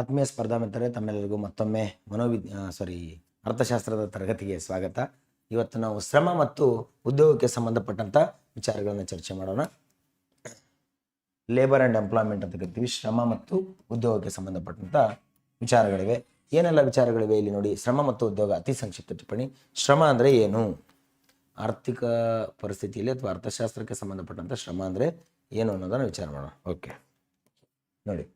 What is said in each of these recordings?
ಆತ್ಮೀಯ ಸ್ಪರ್ಧಾ ಮಿತ್ರರೇ, ತಮ್ಮೆಲ್ಲರಿಗೂ ಮತ್ತೊಮ್ಮೆ ಮನೋವಿದ್ ಸಾರಿ ಅರ್ಥಶಾಸ್ತ್ರದ ತರಗತಿಗೆ ಸ್ವಾಗತ. ಇವತ್ತು ನಾವು ಶ್ರಮ ಮತ್ತು ಉದ್ಯೋಗಕ್ಕೆ ಸಂಬಂಧಪಟ್ಟಂಥ ವಿಚಾರಗಳನ್ನು ಚರ್ಚೆ ಮಾಡೋಣ. ಲೇಬರ್ ಆ್ಯಂಡ್ ಎಂಪ್ಲಾಯ್ಮೆಂಟ್ ಅಂತ ಕರಿತೀವಿ. ಶ್ರಮ ಮತ್ತು ಉದ್ಯೋಗಕ್ಕೆ ಸಂಬಂಧಪಟ್ಟಂಥ ವಿಚಾರಗಳಿವೆ. ಏನೆಲ್ಲ ವಿಚಾರಗಳಿವೆ ಇಲ್ಲಿ ನೋಡಿ. ಶ್ರಮ ಮತ್ತು ಉದ್ಯೋಗ, ಅತಿ ಸಂಕ್ಷಿಪ್ತ ಟಿಪ್ಪಣಿ. ಶ್ರಮ ಅಂದರೆ ಏನು? ಆರ್ಥಿಕ ಪರಿಸ್ಥಿತಿಯಲ್ಲಿ ಅಥವಾ ಅರ್ಥಶಾಸ್ತ್ರಕ್ಕೆ ಸಂಬಂಧಪಟ್ಟಂಥ ಶ್ರಮ ಅಂದರೆ ಏನು ಅನ್ನೋದನ್ನು ವಿಚಾರ ಮಾಡೋಣ. ಓಕೆ ನೋಡಿ.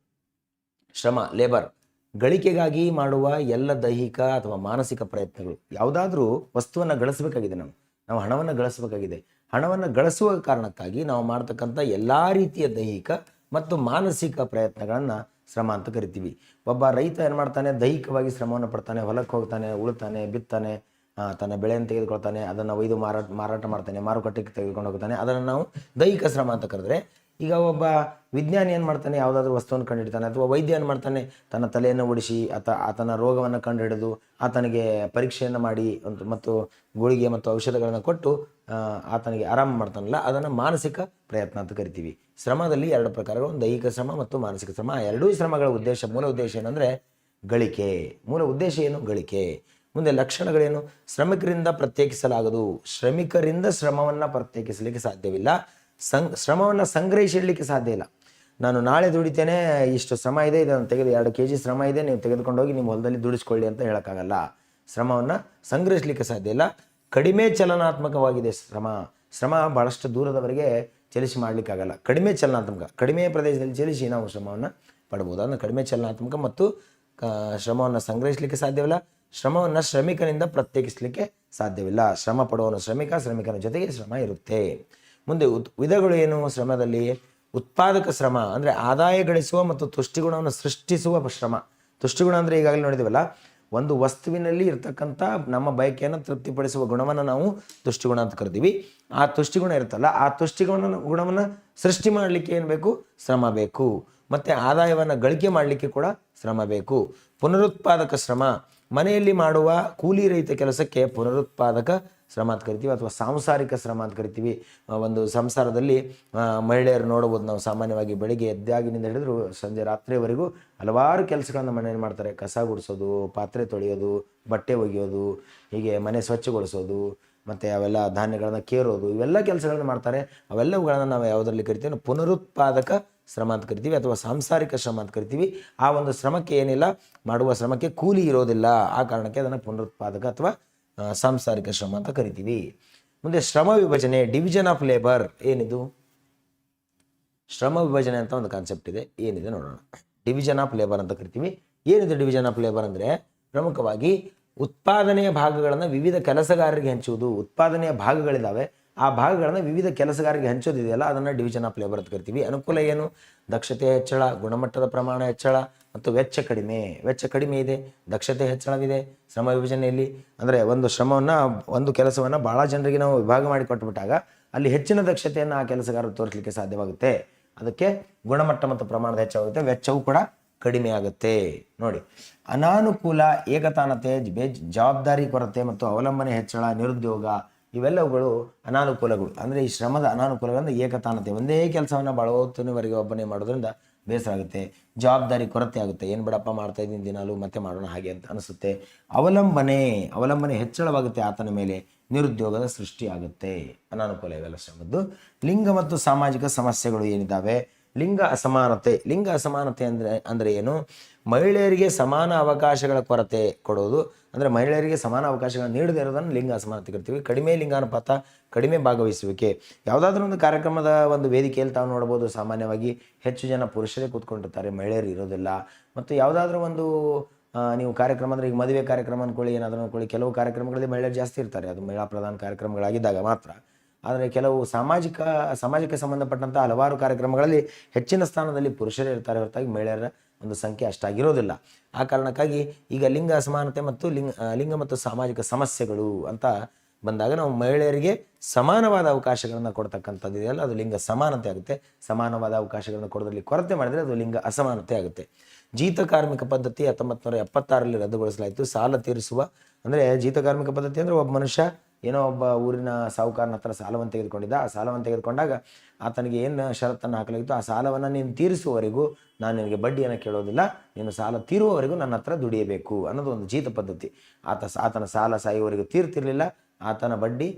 ಶ್ರಮ ಲೇಬರ್ ಗಳಿಕೆಗಾಗಿ ಮಾಡುವ ಎಲ್ಲ ದೈಹಿಕ ಅಥವಾ ಮಾನಸಿಕ ಪ್ರಯತ್ನಗಳು. ಯಾವುದಾದ್ರೂ ವಸ್ತುವನ್ನು ಗಳಿಸಬೇಕಾಗಿದೆ ನಾವು ನಾವು ಹಣವನ್ನು ಗಳಿಸಬೇಕಾಗಿದೆ. ಹಣವನ್ನು ಗಳಿಸುವ ಕಾರಣಕ್ಕಾಗಿ ನಾವು ಮಾಡ್ತಕ್ಕಂಥ ಎಲ್ಲ ರೀತಿಯ ದೈಹಿಕ ಮತ್ತು ಮಾನಸಿಕ ಪ್ರಯತ್ನಗಳನ್ನು ಶ್ರಮ ಅಂತ ಕರಿತೀವಿ. ಒಬ್ಬ ರೈತ ಏನು ಮಾಡ್ತಾನೆ? ದೈಹಿಕವಾಗಿ ಶ್ರಮವನ್ನು ಪಡ್ತಾನೆ ಹೊಲಕ್ಕೆ ಹೋಗ್ತಾನೆ, ಉಳ್ತಾನೆ, ಬಿತ್ತಾನೆ ತನ್ನ ಬೆಳೆಯನ್ನು ತೆಗೆದುಕೊಳ್ತಾನೆ, ಅದನ್ನು ಒಯ್ದು ಮಾರಾಟ ಮಾರಾಟ ಮಾಡ್ತಾನೆ, ಮಾರುಕಟ್ಟೆಗೆ ತೆಗೆದುಕೊಂಡು ಹೋಗ್ತಾನೆ. ಅದನ್ನು ನಾವು ದೈಹಿಕ ಶ್ರಮ ಅಂತ ಕರೆದ್ರೆ ಈಗ ಒಬ್ಬ ವಿಜ್ಞಾನಿ ಏನು ಮಾಡ್ತಾನೆ? ಯಾವುದಾದ್ರೂ ವಸ್ತುವನ್ನು ಕಂಡುಹಿಡ್ತಾನೆ ಅಥವಾ ವೈದ್ಯ ಏನು ಮಾಡ್ತಾನೆ? ತನ್ನ ತಲೆಯನ್ನು ಓಡಿಸಿ ಆತ, ಆತನ ರೋಗವನ್ನು ಕಂಡುಹಿಡಿದು ಆತನಿಗೆ ಪರೀಕ್ಷೆಯನ್ನು ಮಾಡಿ ಒಂದು ಮತ್ತು ಗುಳಿಗೆ ಮತ್ತು ಔಷಧಗಳನ್ನು ಕೊಟ್ಟು ಆತನಿಗೆ ಆರಾಮ ಮಾಡ್ತಾನಲ್ಲ, ಅದನ್ನು ಮಾನಸಿಕ ಪ್ರಯತ್ನ ಅಂತ ಕರಿತೀವಿ. ಶ್ರಮದಲ್ಲಿ ಎರಡು ಪ್ರಕಾರಗಳು ದೈಹಿಕ ಶ್ರಮ ಮತ್ತು ಮಾನಸಿಕ ಶ್ರಮ. ಎರಡೂ ಶ್ರಮಗಳ ಉದ್ದೇಶ, ಮೂಲ ಉದ್ದೇಶ ಏನಂದರೆ ಗಳಿಕೆ. ಮೂಲ ಉದ್ದೇಶ ಏನು? ಗಳಿಕೆ. ಮುಂದೆ ಲಕ್ಷಣಗಳೇನು? ಶ್ರಮಿಕರಿಂದ ಪ್ರತ್ಯೇಕಿಸಲಾಗದು. ಶ್ರಮಿಕರಿಂದ ಶ್ರಮವನ್ನು ಪ್ರತ್ಯೇಕಿಸಲಿಕ್ಕೆ ಸಾಧ್ಯವಿಲ್ಲ. ಸಂ ಶ್ರಮವನ್ನು ಸಂಗ್ರಹಿಸಿಡಲಿಕ್ಕೆ ಸಾಧ್ಯ ಇಲ್ಲ. ನಾನು ನಾಳೆ ದುಡಿತೇನೆ, ಇಷ್ಟು ಶ್ರಮ ಇದೆ ಇದನ್ನು ತೆಗೆದು, ಎರಡು ಕೆ ಜಿ ಶ್ರಮ ಇದೆ, ನೀವು ತೆಗೆದುಕೊಂಡೋಗಿ ನಿಮ್ಮ ಹೊಲದಲ್ಲಿ ದುಡಿಸ್ಕೊಳ್ಳಿ ಅಂತ ಹೇಳೋಕ್ಕಾಗಲ್ಲ. ಶ್ರಮವನ್ನು ಸಂಗ್ರಹಿಸಲಿಕ್ಕೆ ಸಾಧ್ಯ ಇಲ್ಲ. ಕಡಿಮೆ ಚಲನಾತ್ಮಕವಾಗಿದೆ ಶ್ರಮ. ಶ್ರಮ ಭಾಳಷ್ಟು ದೂರದವರೆಗೆ ಚಲಿಸಿ ಮಾಡಲಿಕ್ಕಾಗಲ್ಲ. ಕಡಿಮೆ ಚಲನಾತ್ಮಕ, ಕಡಿಮೆ ಪ್ರದೇಶದಲ್ಲಿ ಚಲಿಸಿ ನಾವು ಶ್ರಮವನ್ನು ಪಡ್ಬೋದು ಅಂದರೆ ಕಡಿಮೆ ಚಲನಾತ್ಮಕ ಮತ್ತು ಶ್ರಮವನ್ನು ಸಂಗ್ರಹಿಸಲಿಕ್ಕೆ ಸಾಧ್ಯವಿಲ್ಲ. ಶ್ರಮವನ್ನು ಶ್ರಮಿಕನಿಂದ ಪ್ರತ್ಯೇಕಿಸಲಿಕ್ಕೆ ಸಾಧ್ಯವಿಲ್ಲ. ಶ್ರಮ ಪಡುವವನು ಶ್ರಮಿಕ, ಶ್ರಮಿಕನ ಜೊತೆಗೆ ಶ್ರಮ ಇರುತ್ತೆ. ಮುಂದೆ ಉತ್ ವಿಧಗಳು ಏನು? ಶ್ರಮದಲ್ಲಿ ಉತ್ಪಾದಕ ಶ್ರಮ, ಅಂದರೆ ಆದಾಯ ಗಳಿಸುವ ಮತ್ತು ತುಷ್ಟಿಗುಣವನ್ನು ಸೃಷ್ಟಿಸುವ ಶ್ರಮ. ತುಷ್ಟಿಗುಣ ಅಂದರೆ ಈಗಾಗಲೇ ನೋಡಿದೀವಲ್ಲ, ಒಂದು ವಸ್ತುವಿನಲ್ಲಿ ಇರತಕ್ಕಂಥ ನಮ್ಮ ಬಯಕೆಯನ್ನು ತೃಪ್ತಿಪಡಿಸುವ ಗುಣವನ್ನು ನಾವು ತುಷ್ಟಿಗುಣ ಅಂತ ಕರಿತೀವಿ ಆ ತುಷ್ಟಿಗುಣ ಇರುತ್ತಲ್ಲ, ಆ ತುಷ್ಟಿಗುಣ ಗುಣವನ್ನು ಸೃಷ್ಟಿ ಮಾಡಲಿಕ್ಕೆ ಏನು ಬೇಕು? ಶ್ರಮ ಬೇಕು. ಮತ್ತು ಆದಾಯವನ್ನು ಗಳಿಕೆ ಮಾಡಲಿಕ್ಕೆ ಕೂಡ ಶ್ರಮ ಬೇಕು. ಪುನರುತ್ಪಾದಕ ಶ್ರಮ, ಮನೆಯಲ್ಲಿ ಮಾಡುವ ಕೂಲಿ ರಹಿತ ಕೆಲಸಕ್ಕೆ ಪುನರುತ್ಪಾದಕ ಶ್ರಮ ಅಂತ ಕರಿತೀವಿ ಅಥವಾ ಸಾಂಸಾರಿಕ ಶ್ರಮ ಅಂತ ಕರಿತೀವಿ. ಒಂದು ಸಂಸಾರದಲ್ಲಿ ಮಹಿಳೆಯರು ನೋಡ್ಬೋದು ನಾವು ಸಾಮಾನ್ಯವಾಗಿ ಬೆಳಿಗ್ಗೆ ಎದ್ದಾಗಿನಿಂದ ಹಿಡಿದ್ರು ಸಂಜೆ ರಾತ್ರಿವರೆಗೂ ಹಲವಾರು ಕೆಲಸಗಳನ್ನು ಮನೆಯಲ್ಲಿ ಮಾಡ್ತಾರೆ. ಕಸ ಗುಡಿಸೋದು, ಪಾತ್ರೆ ತೊಳೆಯೋದು, ಬಟ್ಟೆ ಒಗೆಯೋದು, ಹೀಗೆ ಮನೆ ಸ್ವಚ್ಛಗೊಳಿಸೋದು, ಮತ್ತು ಅವೆಲ್ಲ ಧಾನ್ಯಗಳನ್ನ ಕೇರೋದು, ಇವೆಲ್ಲ ಕೆಲಸಗಳನ್ನ ಮಾಡ್ತಾರೆ. ಅವೆಲ್ಲವುಗಳನ್ನು ನಾವು ಯಾವುದರಲ್ಲಿ ಕರಿತೀವಿ ಪುನರುತ್ಪಾದಕ ಶ್ರಮ ಅಂತ ಕರಿತೀವಿ ಅಥವಾ ಸಾಂಸಾರಿಕ ಶ್ರಮ ಅಂತ ಕರಿತೀವಿ. ಆ ಒಂದು ಶ್ರಮಕ್ಕೆ ಏನಿಲ್ಲ, ಮಾಡುವ ಶ್ರಮಕ್ಕೆ ಕೂಲಿ ಇರೋದಿಲ್ಲ. ಆ ಕಾರಣಕ್ಕೆ ಅದನ್ನು ಪುನರುತ್ಪಾದಕ ಅಥವಾ ಸಾಂಸಾರಿಕ ಶ್ರಮ ಅಂತ ಕರಿತೀವಿ. ಮುಂದೆ ಶ್ರಮ ವಿಭಜನೆ ಡಿವಿಷನ್ ಆಫ್ ಲೇಬರ್ ಏನಿದು? ಶ್ರಮ ವಿಭಜನೆ ಅಂತ ಒಂದು ಕಾನ್ಸೆಪ್ಟ್ ಇದೆ, ಏನಿದೆ ನೋಡೋಣ. ಡಿವಿಷನ್ ಆಫ್ ಲೇಬರ್ ಅಂತ ಕರಿತೀವಿ. ಏನಿದೆ ಡಿವಿಷನ್ ಆಫ್ ಲೇಬರ್ ಅಂದರೆ? ಪ್ರಮುಖವಾಗಿ ಉತ್ಪಾದನೆಯ ಭಾಗಗಳನ್ನು ವಿವಿಧ ಕೆಲಸಗಾರರಿಗೆ ಹಂಚುವುದು, ಉತ್ಪಾದನೆಯ ಭಾಗಗಳಿದ್ದಾವೆ ಆ ಭಾಗಗಳನ್ನು ವಿವಿಧ ಕೆಲಸಗಾರರಿಗೆ ಹಂಚೋದಿದೆಯಲ್ಲ ಅದನ್ನು ಡಿವಿಷನ್ ಆಫ್ ಲೇಬರ್ ಅಂತ ಕರಿತೀವಿ. ಅನುಕೂಲ ಏನು? ದಕ್ಷತೆ ಹೆಚ್ಚಳ, ಗುಣಮಟ್ಟದ ಪ್ರಮಾಣ ಹೆಚ್ಚಳ ಮತ್ತು ವೆಚ್ಚ ಕಡಿಮೆ. ವೆಚ್ಚ ಕಡಿಮೆ ಇದೆ, ದಕ್ಷತೆ ಹೆಚ್ಚಳವಿದೆ. ಶ್ರಮ ವಿಭಜನೆಯಲ್ಲಿ ಅಂದರೆ ಒಂದು ಶ್ರಮವನ್ನು, ಒಂದು ಕೆಲಸವನ್ನು ಭಾಳ ಜನರಿಗೆ ನಾವು ವಿಭಾಗ ಮಾಡಿ ಕೊಟ್ಟುಬಿಟ್ಟಾಗ ಅಲ್ಲಿ ಹೆಚ್ಚಿನ ದಕ್ಷತೆಯನ್ನು ಆ ಕೆಲಸಗಾರರು ತೋರಿಸಲಿಕ್ಕೆ ಸಾಧ್ಯವಾಗುತ್ತೆ. ಅದಕ್ಕೆ ಗುಣಮಟ್ಟ ಮತ್ತು ಪ್ರಮಾಣದ ಹೆಚ್ಚಾಗುತ್ತೆ ವೆಚ್ಚವೂ ಕೂಡ ಕಡಿಮೆ ಆಗುತ್ತೆ. ನೋಡಿ, ಅನಾನುಕೂಲ, ಏಕತಾನತೆ ಜವಾಬ್ದಾರಿ ಕೊರತೆ ಮತ್ತು ಅವಲಂಬನೆ ಹೆಚ್ಚಳ, ನಿರುದ್ಯೋಗ ಇವೆಲ್ಲವುಗಳು ಅನಾನುಕೂಲಗಳು. ಅಂದರೆ ಈ ಶ್ರಮದ ಅನಾನುಕೂಲಗಳಿಂದ ಏಕತಾನತೆ. ಒಂದೇ ಕೆಲಸವನ್ನು ಭಾಳ ಹೊತ್ತಿನವರೆಗೆ ಒಬ್ಬನೇ ಮಾಡೋದ್ರಿಂದ ಬೇಸರ ಆಗುತ್ತೆ, ಜವಾಬ್ದಾರಿ ಕೊರತೆ ಆಗುತ್ತೆ. ಏನು ಬಿಡಪ್ಪ ಮಾಡ್ತಾ ಇದ್ದೀನಿ ದಿನಾಲು, ಮತ್ತೆ ಮಾಡೋಣ ಹಾಗೆ ಅಂತ ಅನಿಸುತ್ತೆ. ಅವಲಂಬನೆ ಅವಲಂಬನೆ ಹೆಚ್ಚಳವಾಗುತ್ತೆ ಆತನ ಮೇಲೆ, ನಿರುದ್ಯೋಗದ ಸೃಷ್ಟಿ ಆಗುತ್ತೆ. ಅನಾನುಕೂಲ ಇವೆಲ್ಲ ಶ್ರಮದ್ದು. ಲಿಂಗ ಮತ್ತು ಸಾಮಾಜಿಕ ಸಮಸ್ಯೆಗಳು ಏನಿದ್ದಾವೆ? ಲಿಂಗ ಅಸಮಾನತೆ. ಲಿಂಗ ಅಸಮಾನತೆ ಅಂದರೆ ಅಂದರೆ ಏನು? ಮಹಿಳೆಯರಿಗೆ ಸಮಾನ ಅವಕಾಶಗಳ ಕೊರತೆ ಕೊಡೋದು ಅಂದರೆ ಮಹಿಳೆಯರಿಗೆ ಸಮಾನ ಅವಕಾಶಗಳನ್ನು ನೀಡದೇ ಇರೋದನ್ನು ಲಿಂಗ ಅಸಮಾನತೆ ಕರಿತೀವಿ. ಕಡಿಮೆ ಲಿಂಗಾನುಪಾತ, ಕಡಿಮೆ ಭಾಗವಹಿಸುವಿಕೆ. ಯಾವುದಾದ್ರೂ ಒಂದು ಕಾರ್ಯಕ್ರಮದ ಒಂದು ವೇದಿಕೆಯಲ್ಲಿ ತಾವು ನೋಡ್ಬೋದು ಸಾಮಾನ್ಯವಾಗಿ ಹೆಚ್ಚು ಜನ ಪುರುಷರೇ ಕೂತ್ಕೊಂಡಿರ್ತಾರೆ, ಮಹಿಳೆಯರು ಇರೋದಿಲ್ಲ. ಮತ್ತು ಯಾವುದಾದ್ರೂ ಒಂದು ನೀವು ಕಾರ್ಯಕ್ರಮ ಅಂದರೆ ಈಗ ಮದುವೆ ಕಾರ್ಯಕ್ರಮ ಅಂದ್ಕೊಳ್ಳಿ ಏನಾದರೂ ಅಂದ್ಕೊಳ್ಳಿ ಕೆಲವು ಕಾರ್ಯಕ್ರಮಗಳಲ್ಲಿ ಮಹಿಳೆಯರು ಜಾಸ್ತಿ ಇರ್ತಾರೆ. ಅದು ಮಹಿಳಾ ಪ್ರಧಾನ ಕಾರ್ಯಕ್ರಮಗಳಾಗಿದ್ದಾಗ ಮಾತ್ರ. ಆದರೆ ಕೆಲವು ಸಾಮಾಜಿಕ, ಸಮಾಜಕ್ಕೆ ಸಂಬಂಧಪಟ್ಟಂಥ ಹಲವಾರು ಕಾರ್ಯಕ್ರಮಗಳಲ್ಲಿ ಹೆಚ್ಚಿನ ಸ್ಥಾನದಲ್ಲಿ ಪುರುಷರೇ ಇರ್ತಾರೆ ಹೊರತಾಗಿ ಮಹಿಳೆಯರ ಒಂದು ಸಂಖ್ಯೆ ಅಷ್ಟಾಗಿರೋದಿಲ್ಲ. ಆ ಕಾರಣಕ್ಕಾಗಿ ಈಗ ಲಿಂಗ ಅಸಮಾನತೆ ಮತ್ತು ಲಿಂಗ ಲಿಂಗ ಮತ್ತು ಸಾಮಾಜಿಕ ಸಮಸ್ಯೆಗಳು ಅಂತ ಬಂದಾಗ ನಾವು ಮಹಿಳೆಯರಿಗೆ ಸಮಾನವಾದ ಅವಕಾಶಗಳನ್ನು ಕೊಡ್ತಕ್ಕಂಥದ್ದು ಇದೆಯಲ್ಲ, ಅದು ಲಿಂಗ ಸಮಾನತೆ ಆಗುತ್ತೆ. ಸಮಾನವಾದ ಅವಕಾಶಗಳನ್ನು ಕೊಡೋದ್ರಲ್ಲಿ ಕೊರತೆ ಮಾಡಿದರೆ ಅದು ಲಿಂಗ ಅಸಮಾನತೆ ಆಗುತ್ತೆ. ಜೀತ ಕಾರ್ಮಿಕ ಪದ್ಧತಿ ಹತ್ತೊಂಬತ್ತು ನೂರ ಎಪ್ಪತ್ತಾರರಲ್ಲಿ ರದ್ದುಗೊಳಿಸಲಾಯಿತು. ಸಾಲ ತೀರಿಸುವ, ಅಂದರೆ ಜೀತ ಕಾರ್ಮಿಕ ಪದ್ಧತಿ ಅಂದರೆ ಒಬ್ಬ ಮನುಷ್ಯ ಏನೋ ಒಬ್ಬ ಊರಿನ ಸಾಹುಕಾರನ ಹತ್ರ ಸಾಲವನ್ನು ತೆಗೆದುಕೊಂಡಿದ್ದ. ಆ ಸಾಲವನ್ನು ತೆಗೆದುಕೊಂಡಾಗ ಆತನಿಗೆ ಏನು ಷರತ್ತನ್ನು ಹಾಕಲಾಗಿತ್ತು? ಆ ಸಾಲವನ್ನು ನೀನು ತೀರಿಸುವವರೆಗೂ ನಾನು ನಿನಗೆ ಬಡ್ಡಿಯನ್ನು ಕೇಳೋದಿಲ್ಲ. ನೀನು ಸಾಲ ತೀರುವವರೆಗೂ ನನ್ನ ಹತ್ರ ದುಡಿಯಬೇಕು ಅನ್ನೋದು ಒಂದು ಜೀತ ಪದ್ಧತಿ. ಆತ ಆತನ ಸಾಲ ಸಾಯುವವರೆಗೂ ತೀರ್ತಿರ್ಲಿಲ್ಲ. ಆತನ ಬಡ್ಡಿ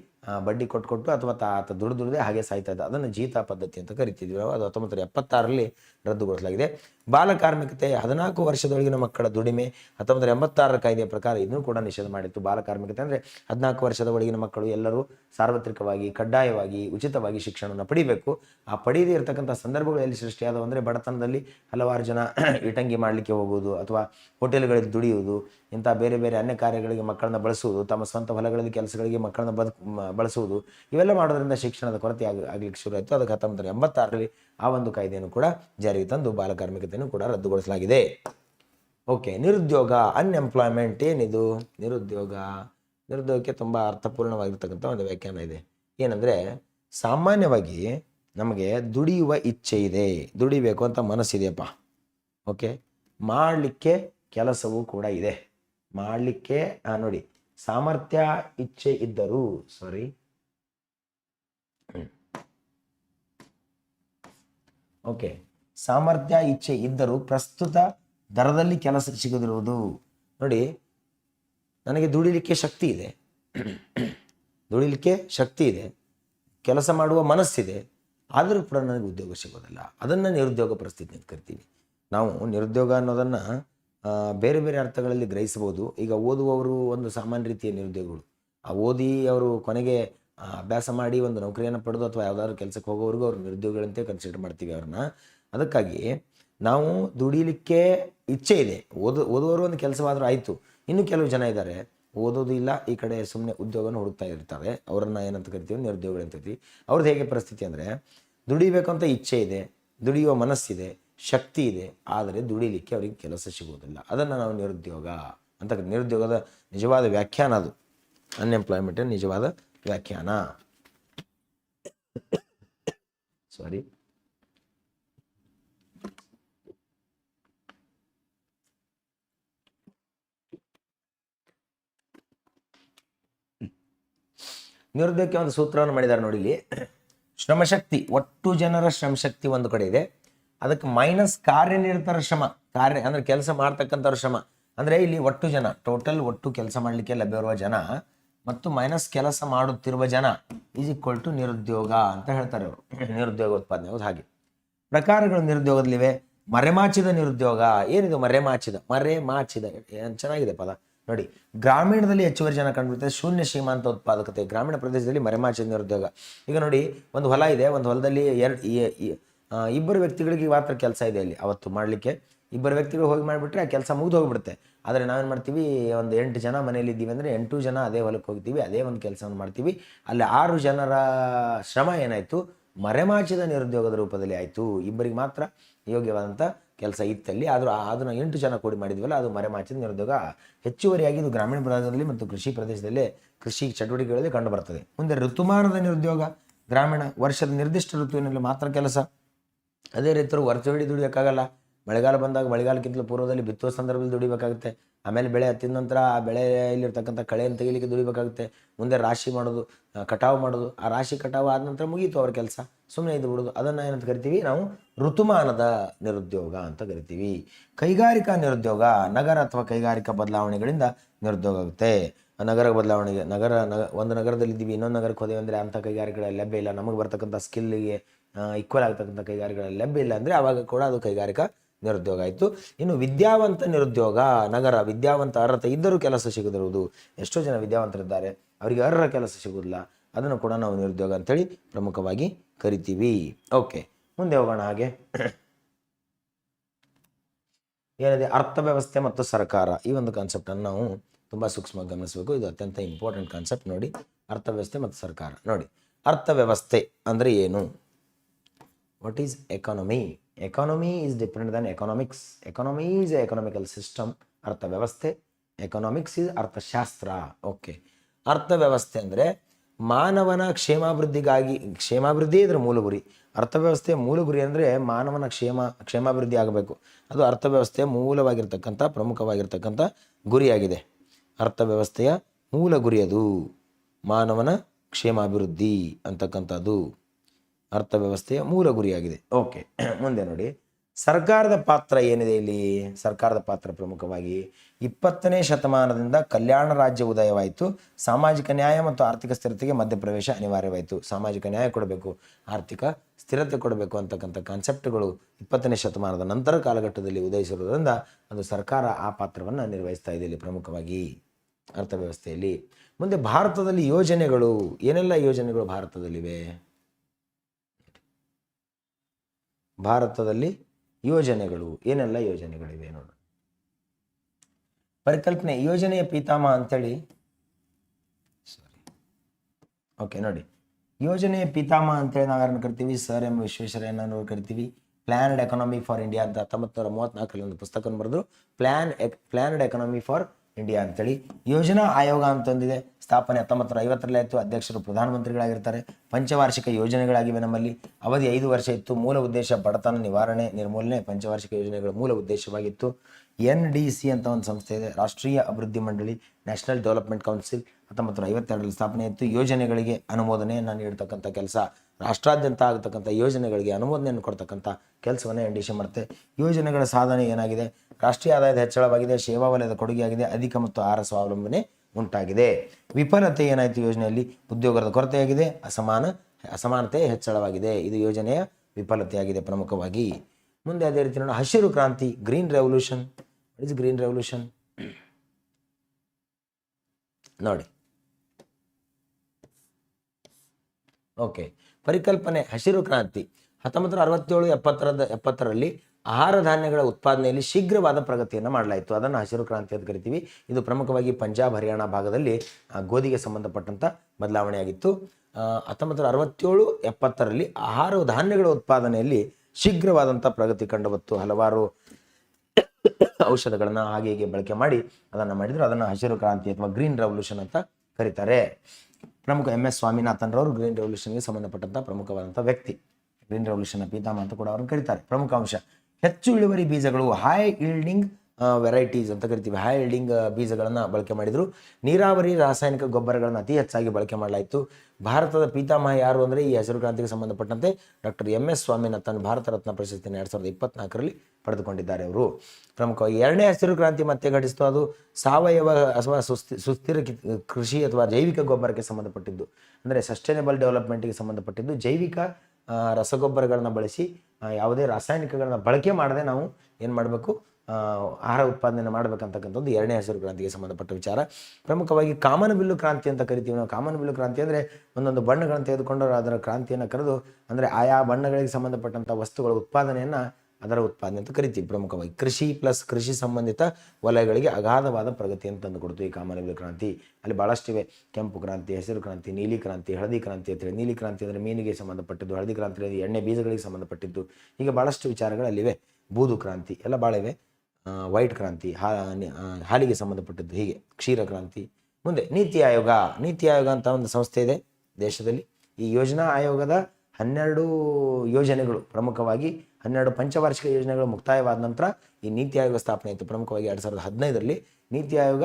ಬಡ್ಡಿ ಕೊಟ್ಟು ಕೊಟ್ಟು ಅಥವಾ ಆತ ದುಡ್ದು ದುಡ್ದೇ ಹಾಗೆ ಸಾಯ್ತಾ ಇದ್ದ. ಅದನ್ನು ಜೀತ ಪದ್ಧತಿ ಅಂತ ಕರಿತಿದ್ವಿ ನಾವು. ಅದು ಹತ್ತೊಂಬತ್ತು ನೂರ ಎಪ್ಪತ್ತಾರರಲ್ಲಿ ರದ್ದುಗೊಳಿಸಲಾಗಿದೆ. ಬಾಲ ಕಾರ್ಮಿಕತೆ ಹದಿನಾಲ್ಕು ವರ್ಷದೊಳಗಿನ ಮಕ್ಕಳ ದುಡಿಮೆ ಹತ್ತೊಂಬತ್ತರ ಎಂಬತ್ತಾರರ ಕಾಯ್ದೆಯ ಪ್ರಕಾರ ಇದನ್ನು ಕೂಡ ನಿಷೇಧ ಮಾಡಿತ್ತು. ಬಾಲಕಾರ್ಮಿಕತೆ ಅಂದರೆ ಹದಿನಾಲ್ಕು ವರ್ಷದ ಒಳಗಿನ ಮಕ್ಕಳು ಎಲ್ಲರೂ ಸಾರ್ವತ್ರಿಕವಾಗಿ, ಕಡ್ಡಾಯವಾಗಿ, ಉಚಿತವಾಗಿ ಶಿಕ್ಷಣವನ್ನು ಪಡಿಬೇಕು. ಆ ಪಡೆಯದೇ ಇರತಕ್ಕಂಥ ಸಂದರ್ಭಗಳು ಎಲ್ಲಿ ಸೃಷ್ಟಿಯಾದವು ಅಂದರೆ ಬಡತನದಲ್ಲಿ ಹಲವಾರು ಜನ ಇಟಂಗಿ ಮಾಡಲಿಕ್ಕೆ ಹೋಗುವುದು ಅಥವಾ ಹೋಟೆಲ್ಗಳಲ್ಲಿ ದುಡಿಯುವುದು ಇಂಥ ಬೇರೆ ಬೇರೆ ಅನ್ಯ ಕಾರ್ಯಗಳಿಗೆ ಮಕ್ಕಳನ್ನ ಬಳಸುವುದು, ತಮ್ಮ ಸ್ವಂತ ಹೊಲಗಳಲ್ಲಿ ಕೆಲಸಗಳಿಗೆ ಮಕ್ಕಳನ್ನ ಬದುಕು ಬಳಸುವುದು, ಇವೆಲ್ಲ ಮಾಡೋದ್ರಿಂದ ಶಿಕ್ಷಣದ ಕೊರತೆ ಆಗ, ಆಗ್ಲಿಕ್ಕೆ ಶುರು ಆಯಿತು. ಅದಕ್ಕೆ ಹತ್ತೊಂಬತ್ತು ನೂರ ಎಂಬತ್ತಾರರಲ್ಲಿ ಆ ಒಂದು ಕಾಯ್ದೆಯನ್ನು ಕೂಡ ಜಾರಿಗೆ ತಂದು ಬಾಲಕಾರ್ಮಿಕತೆಯನ್ನು ಕೂಡ ರದ್ದುಗೊಳಿಸಲಾಗಿದೆ. ಓಕೆ, ನಿರುದ್ಯೋಗ ಅನ್ಎಂಪ್ಲಾಯ್ಮೆಂಟ್ ಏನಿದು? ನಿರುದ್ಯೋಗ. ನಿರುದ್ಯೋಗಕ್ಕೆ ತುಂಬ ಅರ್ಥಪೂರ್ಣವಾಗಿರ್ತಕ್ಕಂಥ ಒಂದು ವ್ಯಾಖ್ಯಾನ ಇದೆ. ಏನಂದರೆ, ಸಾಮಾನ್ಯವಾಗಿ ನಮಗೆ ದುಡಿಯುವ ಇಚ್ಛೆ ಇದೆ. ದುಡಿಬೇಕು ಅಂತ ಮನಸ್ಸಿದೆಯಪ್ಪ. ಓಕೆ, ಮಾಡಲಿಕ್ಕೆ ಕೆಲಸವೂ ಕೂಡ ಇದೆ. ಮಾಡಲಿಕ್ಕೆ ನೋಡಿ, ಸಾಮರ್ಥ್ಯ, ಇಚ್ಛೆ ಇದ್ದರೂ ಸಾರಿ ಓಕೆ ಸಾಮರ್ಥ್ಯ, ಇಚ್ಛೆ ಇದ್ದರೂ ಪ್ರಸ್ತುತ ದರದಲ್ಲಿ ಕೆಲಸ ಸಿಗದಿರುವುದು ನೋಡಿ, ನನಗೆ ದುಡಿಲಿಕ್ಕೆ ಶಕ್ತಿ ಇದೆ. ದುಡಿಲಿಕ್ಕೆ ಶಕ್ತಿ ಇದೆ. ಕೆಲಸ ಮಾಡುವ ಮನಸ್ಸಿದೆ. ಆದರೂ ಕೂಡ ನನಗೆ ಉದ್ಯೋಗ ಸಿಗೋದಿಲ್ಲ. ಅದನ್ನು ನಿರುದ್ಯೋಗ ಪರಿಸ್ಥಿತಿ ಅಂತ ಕರಿತೀವಿ ನಾವು ನಿರುದ್ಯೋಗ ಅನ್ನೋದನ್ನು ಬೇರೆ ಬೇರೆ ಅರ್ಥಗಳಲ್ಲಿ ಗ್ರಹಿಸಬಹುದು. ಈಗ ಓದುವವರು ಒಂದು ಸಾಮಾನ್ಯ ರೀತಿಯ ನಿರುದ್ಯೋಗಗಳು. ಆ, ಓದಿ ಅವರು ಕೊನೆಗೆ ಅಭ್ಯಾಸ ಮಾಡಿ ಒಂದು ನೌಕರಿಯನ್ನು ಪಡೆದು ಅಥವಾ ಯಾವುದಾದ್ರು ಕೆಲಸಕ್ಕೆ ಹೋಗೋವರೆಗೂ ಅವ್ರು ನಿರುದ್ಯೋಗಿಗಳಂತೆ ಕನ್ಸಿಡರ್ ಮಾಡ್ತೀವಿ ಅವ್ರನ್ನ. ಅದಕ್ಕಾಗಿ ನಾವು ದುಡಿಲಿಕ್ಕೆ ಇಚ್ಛೆ ಇದೆ. ಓದು, ಓದುವವರು ಒಂದು ಕೆಲಸವಾದರೂ ಆಯಿತು. ಇನ್ನು ಕೆಲವು ಜನ ಇದ್ದಾರೆ. ಓದೋದು ಇಲ್ಲ. ಈ ಕಡೆ ಸುಮ್ಮನೆ ಉದ್ಯೋಗನ ಹುಡುಕ್ತಾ ಇರ್ತಾರೆ. ಅವರನ್ನು ಏನಂತ ಕರಿತೀವಿ? ನಿರುದ್ಯೋಗಿಗಳಂತೀವಿ ಅವ್ರದ್ದು ಹೇಗೆ ಪರಿಸ್ಥಿತಿ ಅಂದರೆ ದುಡಿಬೇಕು ಅಂತ ಇಚ್ಛೆ ಇದೆ. ದುಡಿಯುವ ಮನಸ್ಸಿದೆ. ಶಕ್ತಿ ಇದೆ, ಆದರೆ ದುಡಿಲಿಕ್ಕೆ ಅವರಿಗೆ ಕೆಲಸ ಸಿಗುವುದಿಲ್ಲ. ಅದನ್ನು ನಾವು ನಿರುದ್ಯೋಗ ಅಂತ. ನಿರುದ್ಯೋಗದ ನಿಜವಾದ ವ್ಯಾಖ್ಯಾನ ಅದು. ಅನ್ಎಂಪ್ಲಾಯ್ಮೆಂಟ್ ನಿಜವಾದ ವ್ಯಾಖ್ಯಾನ. ಸಾರಿ ನಿರುದ್ಯೋಗಕ್ಕೆ ಒಂದು ಸೂತ್ರವನ್ನು ಮಾಡಿದ್ದಾರೆ ನೋಡಿ ಶ್ರಮಶಕ್ತಿ, ಒಟ್ಟು ಜನರ ಶ್ರಮಶಕ್ತಿ ಒಂದು ಕಡೆ ಇದೆ. ಅದಕ್ಕೆ ಮೈನಸ್ ಕಾರ್ಯನಿರತರ ಶ್ರಮ. ಕಾರ್ಯ ಅಂದರೆ ಕೆಲಸ ಮಾಡ್ತಕ್ಕಂಥವ್ರ ಶ್ರಮ. ಅಂದರೆ ಇಲ್ಲಿ ಒಟ್ಟು ಜನ ಟೋಟಲ್ ಒಟ್ಟು ಕೆಲಸ ಮಾಡಲಿಕ್ಕೆ ಲಭ್ಯವಿರುವ ಜನ ಮತ್ತು ಮೈನಸ್ ಕೆಲಸ ಮಾಡುತ್ತಿರುವ ಜನ ಈಸ್ ಈಕ್ವಲ್ ಟು ನಿರುದ್ಯೋಗ ಅಂತ ಹೇಳ್ತಾರೆ ಅವರು ನಿರುದ್ಯೋಗ ಉತ್ಪಾದನೆ ಹೌದು ಹಾಗೆ. ಪ್ರಕಾರಗಳು ನಿರುದ್ಯೋಗದಲ್ಲಿವೆ. ಮರೆಮಾಚಿದ ನಿರುದ್ಯೋಗ. ಏನಿದು ಮರೆಮಾಚಿದ? ಮರೆಮಾಚಿದ. ಚೆನ್ನಾಗಿದೆ ಪದ? ನೋಡಿ, ಗ್ರಾಮೀಣದಲ್ಲಿ ಹೆಚ್ಚುವರಿ ಜನ ಕಂಡುಬಿಡುತ್ತೆ ಶೂನ್ಯ ಸೀಮಾಂತ ಉತ್ಪಾದಕತೆ. ಗ್ರಾಮೀಣ ಪ್ರದೇಶದಲ್ಲಿ ಮರೆಮಾಚಿದ ನಿರುದ್ಯೋಗ. ಈಗ ನೋಡಿ, ಒಂದು ಹೊಲ ಇದೆ. ಒಂದು ಹೊಲದಲ್ಲಿ ಎರಡು ಇಬ್ಬರು ವ್ಯಕ್ತಿಗಳಿಗೆ ಮಾತ್ರ ಕೆಲಸ ಇದೆ ಅಲ್ಲಿ ಅವತ್ತು ಮಾಡಲಿಕ್ಕೆ. ಇಬ್ಬರು ವ್ಯಕ್ತಿಗಳು ಹೋಗಿ ಮಾಡಿಬಿಟ್ರೆ ಆ ಕೆಲಸ ಮುಗಿದು ಹೋಗಿಬಿಡುತ್ತೆ. ಆದರೆ ನಾವೇನು ಮಾಡ್ತೀವಿ, ಒಂದು ಎಂಟು ಜನ ಮನೇಲಿ ಇದ್ದೀವಿ ಅಂದರೆ ಎಂಟು ಜನ ಅದೇ ಹೊಲಕ್ಕೆ ಹೋಗ್ತೀವಿ, ಅದೇ ಒಂದು ಕೆಲಸವನ್ನು ಮಾಡ್ತೀವಿ. ಅಲ್ಲಿ ಆರು ಜನರ ಶ್ರಮ ಏನಾಯಿತು? ಮರೆಮಾಚಿದ ನಿರುದ್ಯೋಗದ ರೂಪದಲ್ಲಿ ಆಯಿತು. ಇಬ್ಬರಿಗೆ ಮಾತ್ರ ಯೋಗ್ಯವಾದಂಥ ಕೆಲಸ ಇತ್ತಲ್ಲಿ ಆದರೂ ಅದನ್ನು ಎಂಟು ಜನ ಕೂಡಿ ಮಾಡಿದ್ವಲ್ಲ, ಅದು ಮರೆಮಾಚಿದ ನಿರುದ್ಯೋಗ ಹೆಚ್ಚುವರಿಯಾಗಿ ಇದು ಗ್ರಾಮೀಣ ಪ್ರದೇಶದಲ್ಲಿ ಮತ್ತು ಕೃಷಿ ಪ್ರದೇಶದಲ್ಲಿ ಕೃಷಿ ಚಟುವಟಿಕೆಗಳಲ್ಲಿ ಕಂಡುಬರ್ತದೆ ಮುಂದೆ ಋತುಮಾನದ ನಿರುದ್ಯೋಗ, ಗ್ರಾಮೀಣ ವರ್ಷದ ನಿರ್ದಿಷ್ಟ ಋತುವಿನಲ್ಲಿ ಮಾತ್ರ ಕೆಲಸ. ಅದೇ ರೈತರು ವರ್ಷವಿಡೀ ದುಡಿಯೋಕ್ಕಾಗಲ್ಲ. ಮಳೆಗಾಲ ಬಂದಾಗ ಮಳೆಗಾಲಕ್ಕಿಂತಲೂ ಪೂರ್ವದಲ್ಲಿ ಬಿತ್ತುವ ಸಂದರ್ಭದಲ್ಲಿ ದುಡಿಬೇಕಾಗುತ್ತೆ. ಆಮೇಲೆ ಬೆಳೆ ಹತ್ತಿದ ನಂತರ ಆ ಬೆಳೆಯಲ್ಲಿರ್ತಕ್ಕಂಥ ಕಳೆಯನ್ನು ತೆಗಿಲಿಕ್ಕೆ ದುಡಿಬೇಕಾಗುತ್ತೆ. ಮುಂದೆ ರಾಶಿ ಮಾಡೋದು ಕಟಾವು ಮಾಡೋದು. ಆ ರಾಶಿ ಕಟಾವು ಆದ ನಂತರ ಮುಗೀತು ಅವ್ರ ಕೆಲಸ. ಸುಮ್ಮನೆ ಇದು ಬಿಡೋದು. ಅದನ್ನು ಏನಂತ ಕರಿತೀವಿ? ನಾವು ಋತುಮಾನದ ನಿರುದ್ಯೋಗ ಅಂತ ಕರಿತೀವಿ. ಕೈಗಾರಿಕಾ ನಿರುದ್ಯೋಗ, ನಗರ ಅಥವಾ ಕೈಗಾರಿಕಾ ಬದಲಾವಣೆಗಳಿಂದ ನಿರುದ್ಯೋಗ ಆಗುತ್ತೆ. ನಗರ ಬದಲಾವಣೆಗೆ, ನಗರ ನಗ ಒಂದು ನಗರದಲ್ಲಿದ್ದೀವಿ, ಇನ್ನೊಂದು ನಗರಕ್ಕೆ ಹೋದೇವೆ ಅಂದರೆ ಅಂಥ ಕೈಗಾರಿಕೆಗಳ ಲಭ್ಯ ಇಲ್ಲ. ನಮಗೆ ಬರ್ತಕ್ಕಂಥ ಸ್ಕಿಲ್ಗೆ ಈಕ್ವಲ್ ಆಗ್ತಕ್ಕಂಥ ಕೈಗಾರಿಕೆಗಳ ಲಭ್ಯ ಇಲ್ಲ ಅಂದರೆ ಆವಾಗ ಕೂಡ ಅದು ಕೈಗಾರಿಕಾ ನಿರುದ್ಯೋಗ ಆಯಿತು. ಇನ್ನು ವಿದ್ಯಾವಂತ ನಿರುದ್ಯೋಗ, ನಗರ, ವಿದ್ಯಾವಂತ ಅರ್ಹತೆ ಇದ್ದರೂ ಕೆಲಸ ಸಿಗದಿರುವುದು. ಎಷ್ಟೋ ಜನ ವಿದ್ಯಾವಂತರಿದ್ದಾರೆ, ಅವರಿಗೆ ಅರ್ಹ ಕೆಲಸ ಸಿಗುವುದಿಲ್ಲ ಅದನ್ನು ಕೂಡ ನಾವು ನಿರುದ್ಯೋಗ ಅಂತೇಳಿ ಪ್ರಮುಖವಾಗಿ ಕರಿತೀವಿ. ಓಕೆ ಮುಂದೆ ಹೋಗೋಣ ಹಾಗೆ. ಏನಿದೆ? ಅರ್ಥವ್ಯವಸ್ಥೆ ಮತ್ತು ಸರ್ಕಾರ. ಈ ಒಂದು ಕಾನ್ಸೆಪ್ಟನ್ನು ನಾವು ತುಂಬ ಸೂಕ್ಷ್ಮವಾಗಿ ಗಮನಿಸಬೇಕು. ಇದು ಅತ್ಯಂತ ಇಂಪಾರ್ಟೆಂಟ್ ಕಾನ್ಸೆಪ್ಟ್ ನೋಡಿ ಅರ್ಥವ್ಯವಸ್ಥೆ ಮತ್ತು ಸರ್ಕಾರ. ನೋಡಿ ಅರ್ಥವ್ಯವಸ್ಥೆ ಅಂದರೆ ಏನು? What is economy? Economy is different than economics. Economy is a economical system. ಅರ್ಥವ್ಯವಸ್ಥೆ ಎಕನಾಮಿಕ್ಸ್ ಇಸ್ ಅರ್ಥಶಾಸ್ತ್ರ ಓಕೆ ಅರ್ಥವ್ಯವಸ್ಥೆ ಅಂದರೆ ಮಾನವನ ಕ್ಷೇಮಾಭಿವೃದ್ಧಿಗಾಗಿ, ಕ್ಷೇಮಾಭಿವೃದ್ಧಿ ಇದರ ಮೂಲ ಗುರಿ ಅರ್ಥವ್ಯವಸ್ಥೆಯ ಮೂಲ ಗುರಿ ಅಂದರೆ ಮಾನವನ ಕ್ಷೇಮ, ಕ್ಷೇಮಾಭಿವೃದ್ಧಿ ಆಗಬೇಕು. ಅದು ಅರ್ಥವ್ಯವಸ್ಥೆಯ ಮೂಲವಾಗಿರ್ತಕ್ಕಂಥ, ಪ್ರಮುಖವಾಗಿರ್ತಕ್ಕಂಥ ಗುರಿಯಾಗಿದೆ. ಅರ್ಥವ್ಯವಸ್ಥೆಯ ಮೂಲ ಗುರಿ ಅದು. ಮಾನವನ ಕ್ಷೇಮಾಭಿವೃದ್ಧಿ ಅಂತಕ್ಕಂಥದ್ದು. ಅರ್ಥವ್ಯವಸ್ಥೆಯ ಮೂಲ ಗುರಿಯಾಗಿದೆ ಓಕೆ ಮುಂದೆ ನೋಡಿ. ಸರ್ಕಾರದ ಪಾತ್ರ ಏನಿದೆ ಇಲ್ಲಿ? ಸರ್ಕಾರದ ಪಾತ್ರ ಪ್ರಮುಖವಾಗಿ ಇಪ್ಪತ್ತನೇ ಶತಮಾನದಿಂದ ಕಲ್ಯಾಣ ರಾಜ್ಯ ಉದಯವಾಯಿತು. ಸಾಮಾಜಿಕ ನ್ಯಾಯ ಮತ್ತು ಆರ್ಥಿಕ ಸ್ಥಿರತೆಗೆ ಮಧ್ಯಪ್ರವೇಶ ಅನಿವಾರ್ಯವಾಯಿತು. ಸಾಮಾಜಿಕ ನ್ಯಾಯ ಕೊಡಬೇಕು, ಆರ್ಥಿಕ ಸ್ಥಿರತೆ ಕೊಡಬೇಕು ಅಂತಕ್ಕಂಥ ಕಾನ್ಸೆಪ್ಟ್ಗಳು ಇಪ್ಪತ್ತನೇ ಶತಮಾನದ ನಂತರ ಕಾಲಘಟ್ಟದಲ್ಲಿ ಉದಯಿಸಿರುವುದರಿಂದ ಅದು ಸರ್ಕಾರ ಆ ಪಾತ್ರವನ್ನು ನಿರ್ವಹಿಸ್ತಾ ಇದೆ ಇಲ್ಲಿ ಪ್ರಮುಖವಾಗಿ ಅರ್ಥವ್ಯವಸ್ಥೆಯಲ್ಲಿ. ಮುಂದೆ ಭಾರತದಲ್ಲಿ ಯೋಜನೆಗಳು, ಏನೆಲ್ಲ ಯೋಜನೆಗಳು ಭಾರತದಲ್ಲಿವೆ? ಭಾರತದಲ್ಲಿ ಯೋಜನೆಗಳು, ಏನೆಲ್ಲ ಯೋಜನೆಗಳಿವೆ ನೋಡೋಣ ಪರಿಕಲ್ಪನೆ, ಯೋಜನೆಯ ಪೀತಾಮ ಅಂತೇಳಿ. ಸಾರಿ ಓಕೆ ನೋಡಿ. ಯೋಜನೆಯ ಪಿತಾಮ ಅಂತೇಳಿ ನಾವು ಯಾರನ್ನು ಕರಿತೀವಿ? ಸರ್ ಎಂ ವಿಶ್ವೇಶ್ವರಯ್ಯನವರು ಕರಿತೀವಿ. ಪ್ಲಾನ್ಡ್ ಎಕನಾಮಿ ಫಾರ್ ಇಂಡಿಯಾ ಅಂತ ಹತ್ತೊಂಬತ್ತು ನೂರ ಮೂವತ್ತ್ನಾಲ್ಕರಲ್ಲಿ ಒಂದು ಪುಸ್ತಕವನ್ನು ಬರೆದ್ರು. Plan planned economy for India ಅಂತೇಳಿ ಯೋಜನಾ ಆಯೋಗ ಅಂತಂದಿದೆ. ಸ್ಥಾಪನೆ ಹತ್ತೊಂಬತ್ತು ನೂರ ಐವತ್ತರಲ್ಲಿ ಆಯಿತು. ಅಧ್ಯಕ್ಷರು ಪ್ರಧಾನಮಂತ್ರಿಗಳಾಗಿರ್ತಾರೆ. ಪಂಚವಾರ್ಷಿಕ ಯೋಜನೆಗಳಾಗಿವೆ ನಮ್ಮಲ್ಲಿ. ಅವಧಿ ಐದು ವರ್ಷ ಇತ್ತು. ಮೂಲ ಉದ್ದೇಶ ಬಡತನ ನಿವಾರಣೆ, ನಿರ್ಮೂಲನೆ, ಪಂಚವಾರ್ಷಿಕ ಯೋಜನೆಗಳ ಮೂಲ ಉದ್ದೇಶವಾಗಿತ್ತು. ಎನ್ ಡಿ ಸಿ ಅಂತ ಒಂದು ಸಂಸ್ಥೆ ಇದೆ. ರಾಷ್ಟ್ರೀಯ ಅಭಿವೃದ್ಧಿ ಮಂಡಳಿ, ನ್ಯಾಷನಲ್ ಡೆವಲಪ್ಮೆಂಟ್ ಕೌನ್ಸಿಲ್ ಹತ್ತೊಂಬತ್ತು ನೂರ ಐವತ್ತೆರಡರಲ್ಲಿ ಸ್ಥಾಪನೆ ಇತ್ತು. ಯೋಜನೆಗಳಿಗೆ ಅನುಮೋದನೆಯನ್ನು ನೀಡತಕ್ಕಂಥ ಕೆಲಸ ರಾಷ್ಟ್ರಾದ್ಯಂತ ಆಗತಕ್ಕಂಥ ಯೋಜನೆಗಳಿಗೆ ಅನುಮೋದನೆಯನ್ನು ಕೊಡ್ತಕ್ಕಂಥ ಕೆಲಸವನ್ನು ಎನ್ ಡಿ ಸಿ ಮಾಡುತ್ತೆ. ಯೋಜನೆಗಳ ಸಾಧನೆ ಏನಾಗಿದೆ? ರಾಷ್ಟ್ರೀಯ ಆದಾಯದ ಹೆಚ್ಚಳವಾಗಿದೆ, ಸೇವಾ ವಲಯದ ಕೊಡುಗೆಯಾಗಿದೆ, ಅಧಿಕ ಮತ್ತು ಆಹಾರ ಸ್ವಾವಲಂಬನೆ ಉಂಟಾಗಿದೆ. ವಿಫಲತೆ ಏನಾಯಿತು ಯೋಜನೆಯಲ್ಲಿ? ಉದ್ಯೋಗದ ಕೊರತೆಯಾಗಿದೆ, ಅಸಮಾನ, ಅಸಮಾನತೆ ಹೆಚ್ಚಳವಾಗಿದೆ. ಇದು ಯೋಜನೆಯ ವಿಫಲತೆಯಾಗಿದೆ ಪ್ರಮುಖವಾಗಿ. ಮುಂದೆ ಅದೇ ರೀತಿ ನೋಡಿ ಹಸಿರು ಕ್ರಾಂತಿ, green revolution. Is green revolution ನೋಡಿ. ಓಕೆ ಪರಿಕಲ್ಪನೆ ಹಸಿರು ಕ್ರಾಂತಿ. ಹತ್ತೊಂಬತ್ತು ನೂರ ಅರವತ್ತೇಳು ಎಪ್ಪತ್ತರದ ಎಪ್ಪತ್ತರಲ್ಲಿ ಆಹಾರ ಧಾನ್ಯಗಳ ಉತ್ಪಾದನೆಯಲ್ಲಿ ಶೀಘ್ರವಾದ ಪ್ರಗತಿಯನ್ನು ಮಾಡಲಾಯಿತು. ಅದನ್ನು ಹಸಿರು ಕ್ರಾಂತಿ ಅಂತ ಕರಿತೀವಿ. ಇದು ಪ್ರಮುಖವಾಗಿ ಪಂಜಾಬ್, ಹರಿಯಾಣ ಭಾಗದಲ್ಲಿ ಗೋಧಿಗೆ ಸಂಬಂಧಪಟ್ಟಂಥ ಬದಲಾವಣೆಯಾಗಿತ್ತು. ಹತ್ತೊಂಬತ್ತು ನೂರ ಅರವತ್ತೇಳು ಎಪ್ಪತ್ತರಲ್ಲಿ ಆಹಾರ ಧಾನ್ಯಗಳ ಉತ್ಪಾದನೆಯಲ್ಲಿ ಶೀಘ್ರವಾದಂಥ ಪ್ರಗತಿ ಕಂಡುಬತ್ತು ಹಲವಾರು ಔಷಧಗಳನ್ನು ಹಾಗೆ ಹೀಗೆ ಬಳಕೆ ಮಾಡಿ ಅದನ್ನು ಮಾಡಿದರು. ಅದನ್ನು ಹಸಿರು ಕ್ರಾಂತಿ ಅಥವಾ ಗ್ರೀನ್ ರೆವಲ್ಯೂಷನ್ ಅಂತ ಕರೀತಾರೆ. ಪ್ರಮುಖ ಎಂ ಎಸ್ ಸ್ವಾಮಿನಾಥನ್ರವರು ಗ್ರೀನ್ ರೆವಲ್ಯೂಷನ್ಗೆ ಸಂಬಂಧಪಟ್ಟಂಥ ಪ್ರಮುಖವಾದಂಥ ವ್ಯಕ್ತಿ. ಗ್ರೀನ್ ರೆವಲ್ಯೂಷನ್ ಪೀತಾಮ ಅಂತ ಕೂಡ ಅವರನ್ನು ಕರೀತಾರೆ. ಪ್ರಮುಖ ಅಂಶ, ಹೆಚ್ಚು ಇಳುವರಿ ಬೀಜಗಳು ಹೈ ಇಲ್ಡಿಂಗ್ ವೆರೈಟೀಸ್ ಅಂತ ಕರಿತೀವಿ. ಹೈ ಇಲ್ಡಿಂಗ್ ಬೀಜಗಳನ್ನು ಬಳಕೆ ಮಾಡಿದರು. ನೀರಾವರಿ ರಾಸಾಯನಿಕ ಗೊಬ್ಬರಗಳನ್ನು ಅತಿ ಹೆಚ್ಚಾಗಿ ಬಳಕೆ ಮಾಡಲಾಯಿತು. ಭಾರತದ ಪೀತಾಮಹ ಯಾರು ಅಂದರೆ ಈ ಹಸಿರು ಕ್ರಾಂತಿಗೆ ಸಂಬಂಧಪಟ್ಟಂತೆ doctor M S Swaminathan Bharat Ratna ಪ್ರಶಸ್ತಿಯನ್ನು ಎರಡು ಸಾವಿರದ ಇಪ್ಪತ್ನಾಲ್ಕರಲ್ಲಿ ಪಡೆದುಕೊಂಡಿದ್ದಾರೆ ಅವರು. ಪ್ರಮುಖವಾಗಿ ಎರಡನೇ ಹಸಿರು ಕ್ರಾಂತಿ ಮತ್ತೆ ಘಟಿಸಿತು. ಅದು ಸಾವಯವ ಅಥವಾ ಸುಸ್ಥಿ, ಸುಸ್ಥಿರ ಕೃಷಿ ಅಥವಾ ಜೈವಿಕ ಗೊಬ್ಬರಕ್ಕೆ ಸಂಬಂಧಪಟ್ಟಿದ್ದು. ಅಂದರೆ ಸಸ್ಟೈನಬಲ್ ಡೆವಲಪ್ಮೆಂಟ್ಗೆ ಸಂಬಂಧಪಟ್ಟಿದ್ದು. ಜೈವಿಕ ರಸಗೊಬ್ಬರಗಳನ್ನು ಬಳಸಿ ಯಾವುದೇ ರಾಸಾಯನಿಕಗಳನ್ನ ಬಳಕೆ ಮಾಡದೆ ನಾವು ಏನು ಮಾಡಬೇಕು? ಆಹಾರ ಉತ್ಪಾದನೆ ಮಾಡಬೇಕಂತಕ್ಕಂಥದ್ದು ಎರಡನೇ ಹಸಿರು ಕ್ರಾಂತಿಗೆ ಸಂಬಂಧಪಟ್ಟ ವಿಚಾರ. ಪ್ರಮುಖವಾಗಿ ಕಾಮನಬಿಲ್ಲು ಕ್ರಾಂತಿ ಅಂತ ಕರಿತೀವಿ ನಾವು. ಕಾಮನಬಿಲ್ಲು ಕ್ರಾಂತಿ ಅಂದರೆ ಒಂದೊಂದು ಬಣ್ಣಗಳನ್ನು ತೆಗೆದುಕೊಂಡು ಅದರ ಕ್ರಾಂತಿಯನ್ನು ಕರೆದು ಅಂದರೆ ಆಯಾ ಬಣ್ಣಗಳಿಗೆ ಸಂಬಂಧಪಟ್ಟಂಥ ವಸ್ತುಗಳ ಉತ್ಪಾದನೆಯನ್ನು ಅದರ ಉತ್ಪಾದನೆ ಅಂತ ಕರಿತೀವಿ. ಪ್ರಮುಖವಾಗಿ ಕೃಷಿ ಪ್ಲಸ್ ಕೃಷಿ ಸಂಬಂಧಿತ ವಲಯಗಳಿಗೆ ಅಗಾಧವಾದ ಪ್ರಗತಿಯನ್ನು ತಂದುಕೊಡ್ತು ಈ ಕಾಮನಬಿಲ್ಲು ಕ್ರಾಂತಿ. ಅಲ್ಲಿ ಭಾಳಷ್ಟಿವೆ ಕೆಂಪು ಕ್ರಾಂತಿ, ಹಸಿರು ಕ್ರಾಂತಿ, ನೀಲಿ ಕ್ರಾಂತಿ, ಹಳದಿ ಕ್ರಾಂತಿ ಅಂತ ಹೇಳಿ. ನೀಲಿ ಕ್ರಾಂತಿ ಅಂದರೆ ಮೀನಿಗೆ ಸಂಬಂಧಪಟ್ಟಿದ್ದು, ಹಳದಿ ಕ್ರಾಂತಿ ಎಣ್ಣೆ ಬೀಜಗಳಿಗೆ ಸಂಬಂಧಪಟ್ಟಿದ್ದು. ಹೀಗೆ ಭಾಳಷ್ಟು ವಿಚಾರಗಳಲ್ಲಿವೆ. ಬೂದು ಕ್ರಾಂತಿ ಎಲ್ಲ ಭಾಳ ಇವೆ. ವೈಟ್ ಕ್ರಾಂತಿ ಹಾಲಿಗೆ ಸಂಬಂಧಪಟ್ಟದ್ದು ಹೀಗೆ, ಕ್ಷೀರ ಕ್ರಾಂತಿ. ಮುಂದೆ ನೀತಿ ಆಯೋಗ ನೀತಿ ಆಯೋಗ ಅಂತ ಒಂದು ಸಂಸ್ಥೆ ಇದೆ ದೇಶದಲ್ಲಿ. ಈ ಯೋಜನಾ ಆಯೋಗದ ಹನ್ನೆರಡು ಯೋಜನೆಗಳು ಪ್ರಮುಖವಾಗಿ, ಹನ್ನೆರಡು ಪಂಚವಾರ್ಷಿಕ ಯೋಜನೆಗಳು ಮುಕ್ತಾಯವಾದ ನಂತರ ಈ ನೀತಿ ಆಯೋಗ ಸ್ಥಾಪನೆ ಆಯಿತು. ಪ್ರಮುಖವಾಗಿ ಎರಡು ಸಾವಿರದ ಹದಿನೈದರಲ್ಲಿ ನೀತಿ ಆಯೋಗ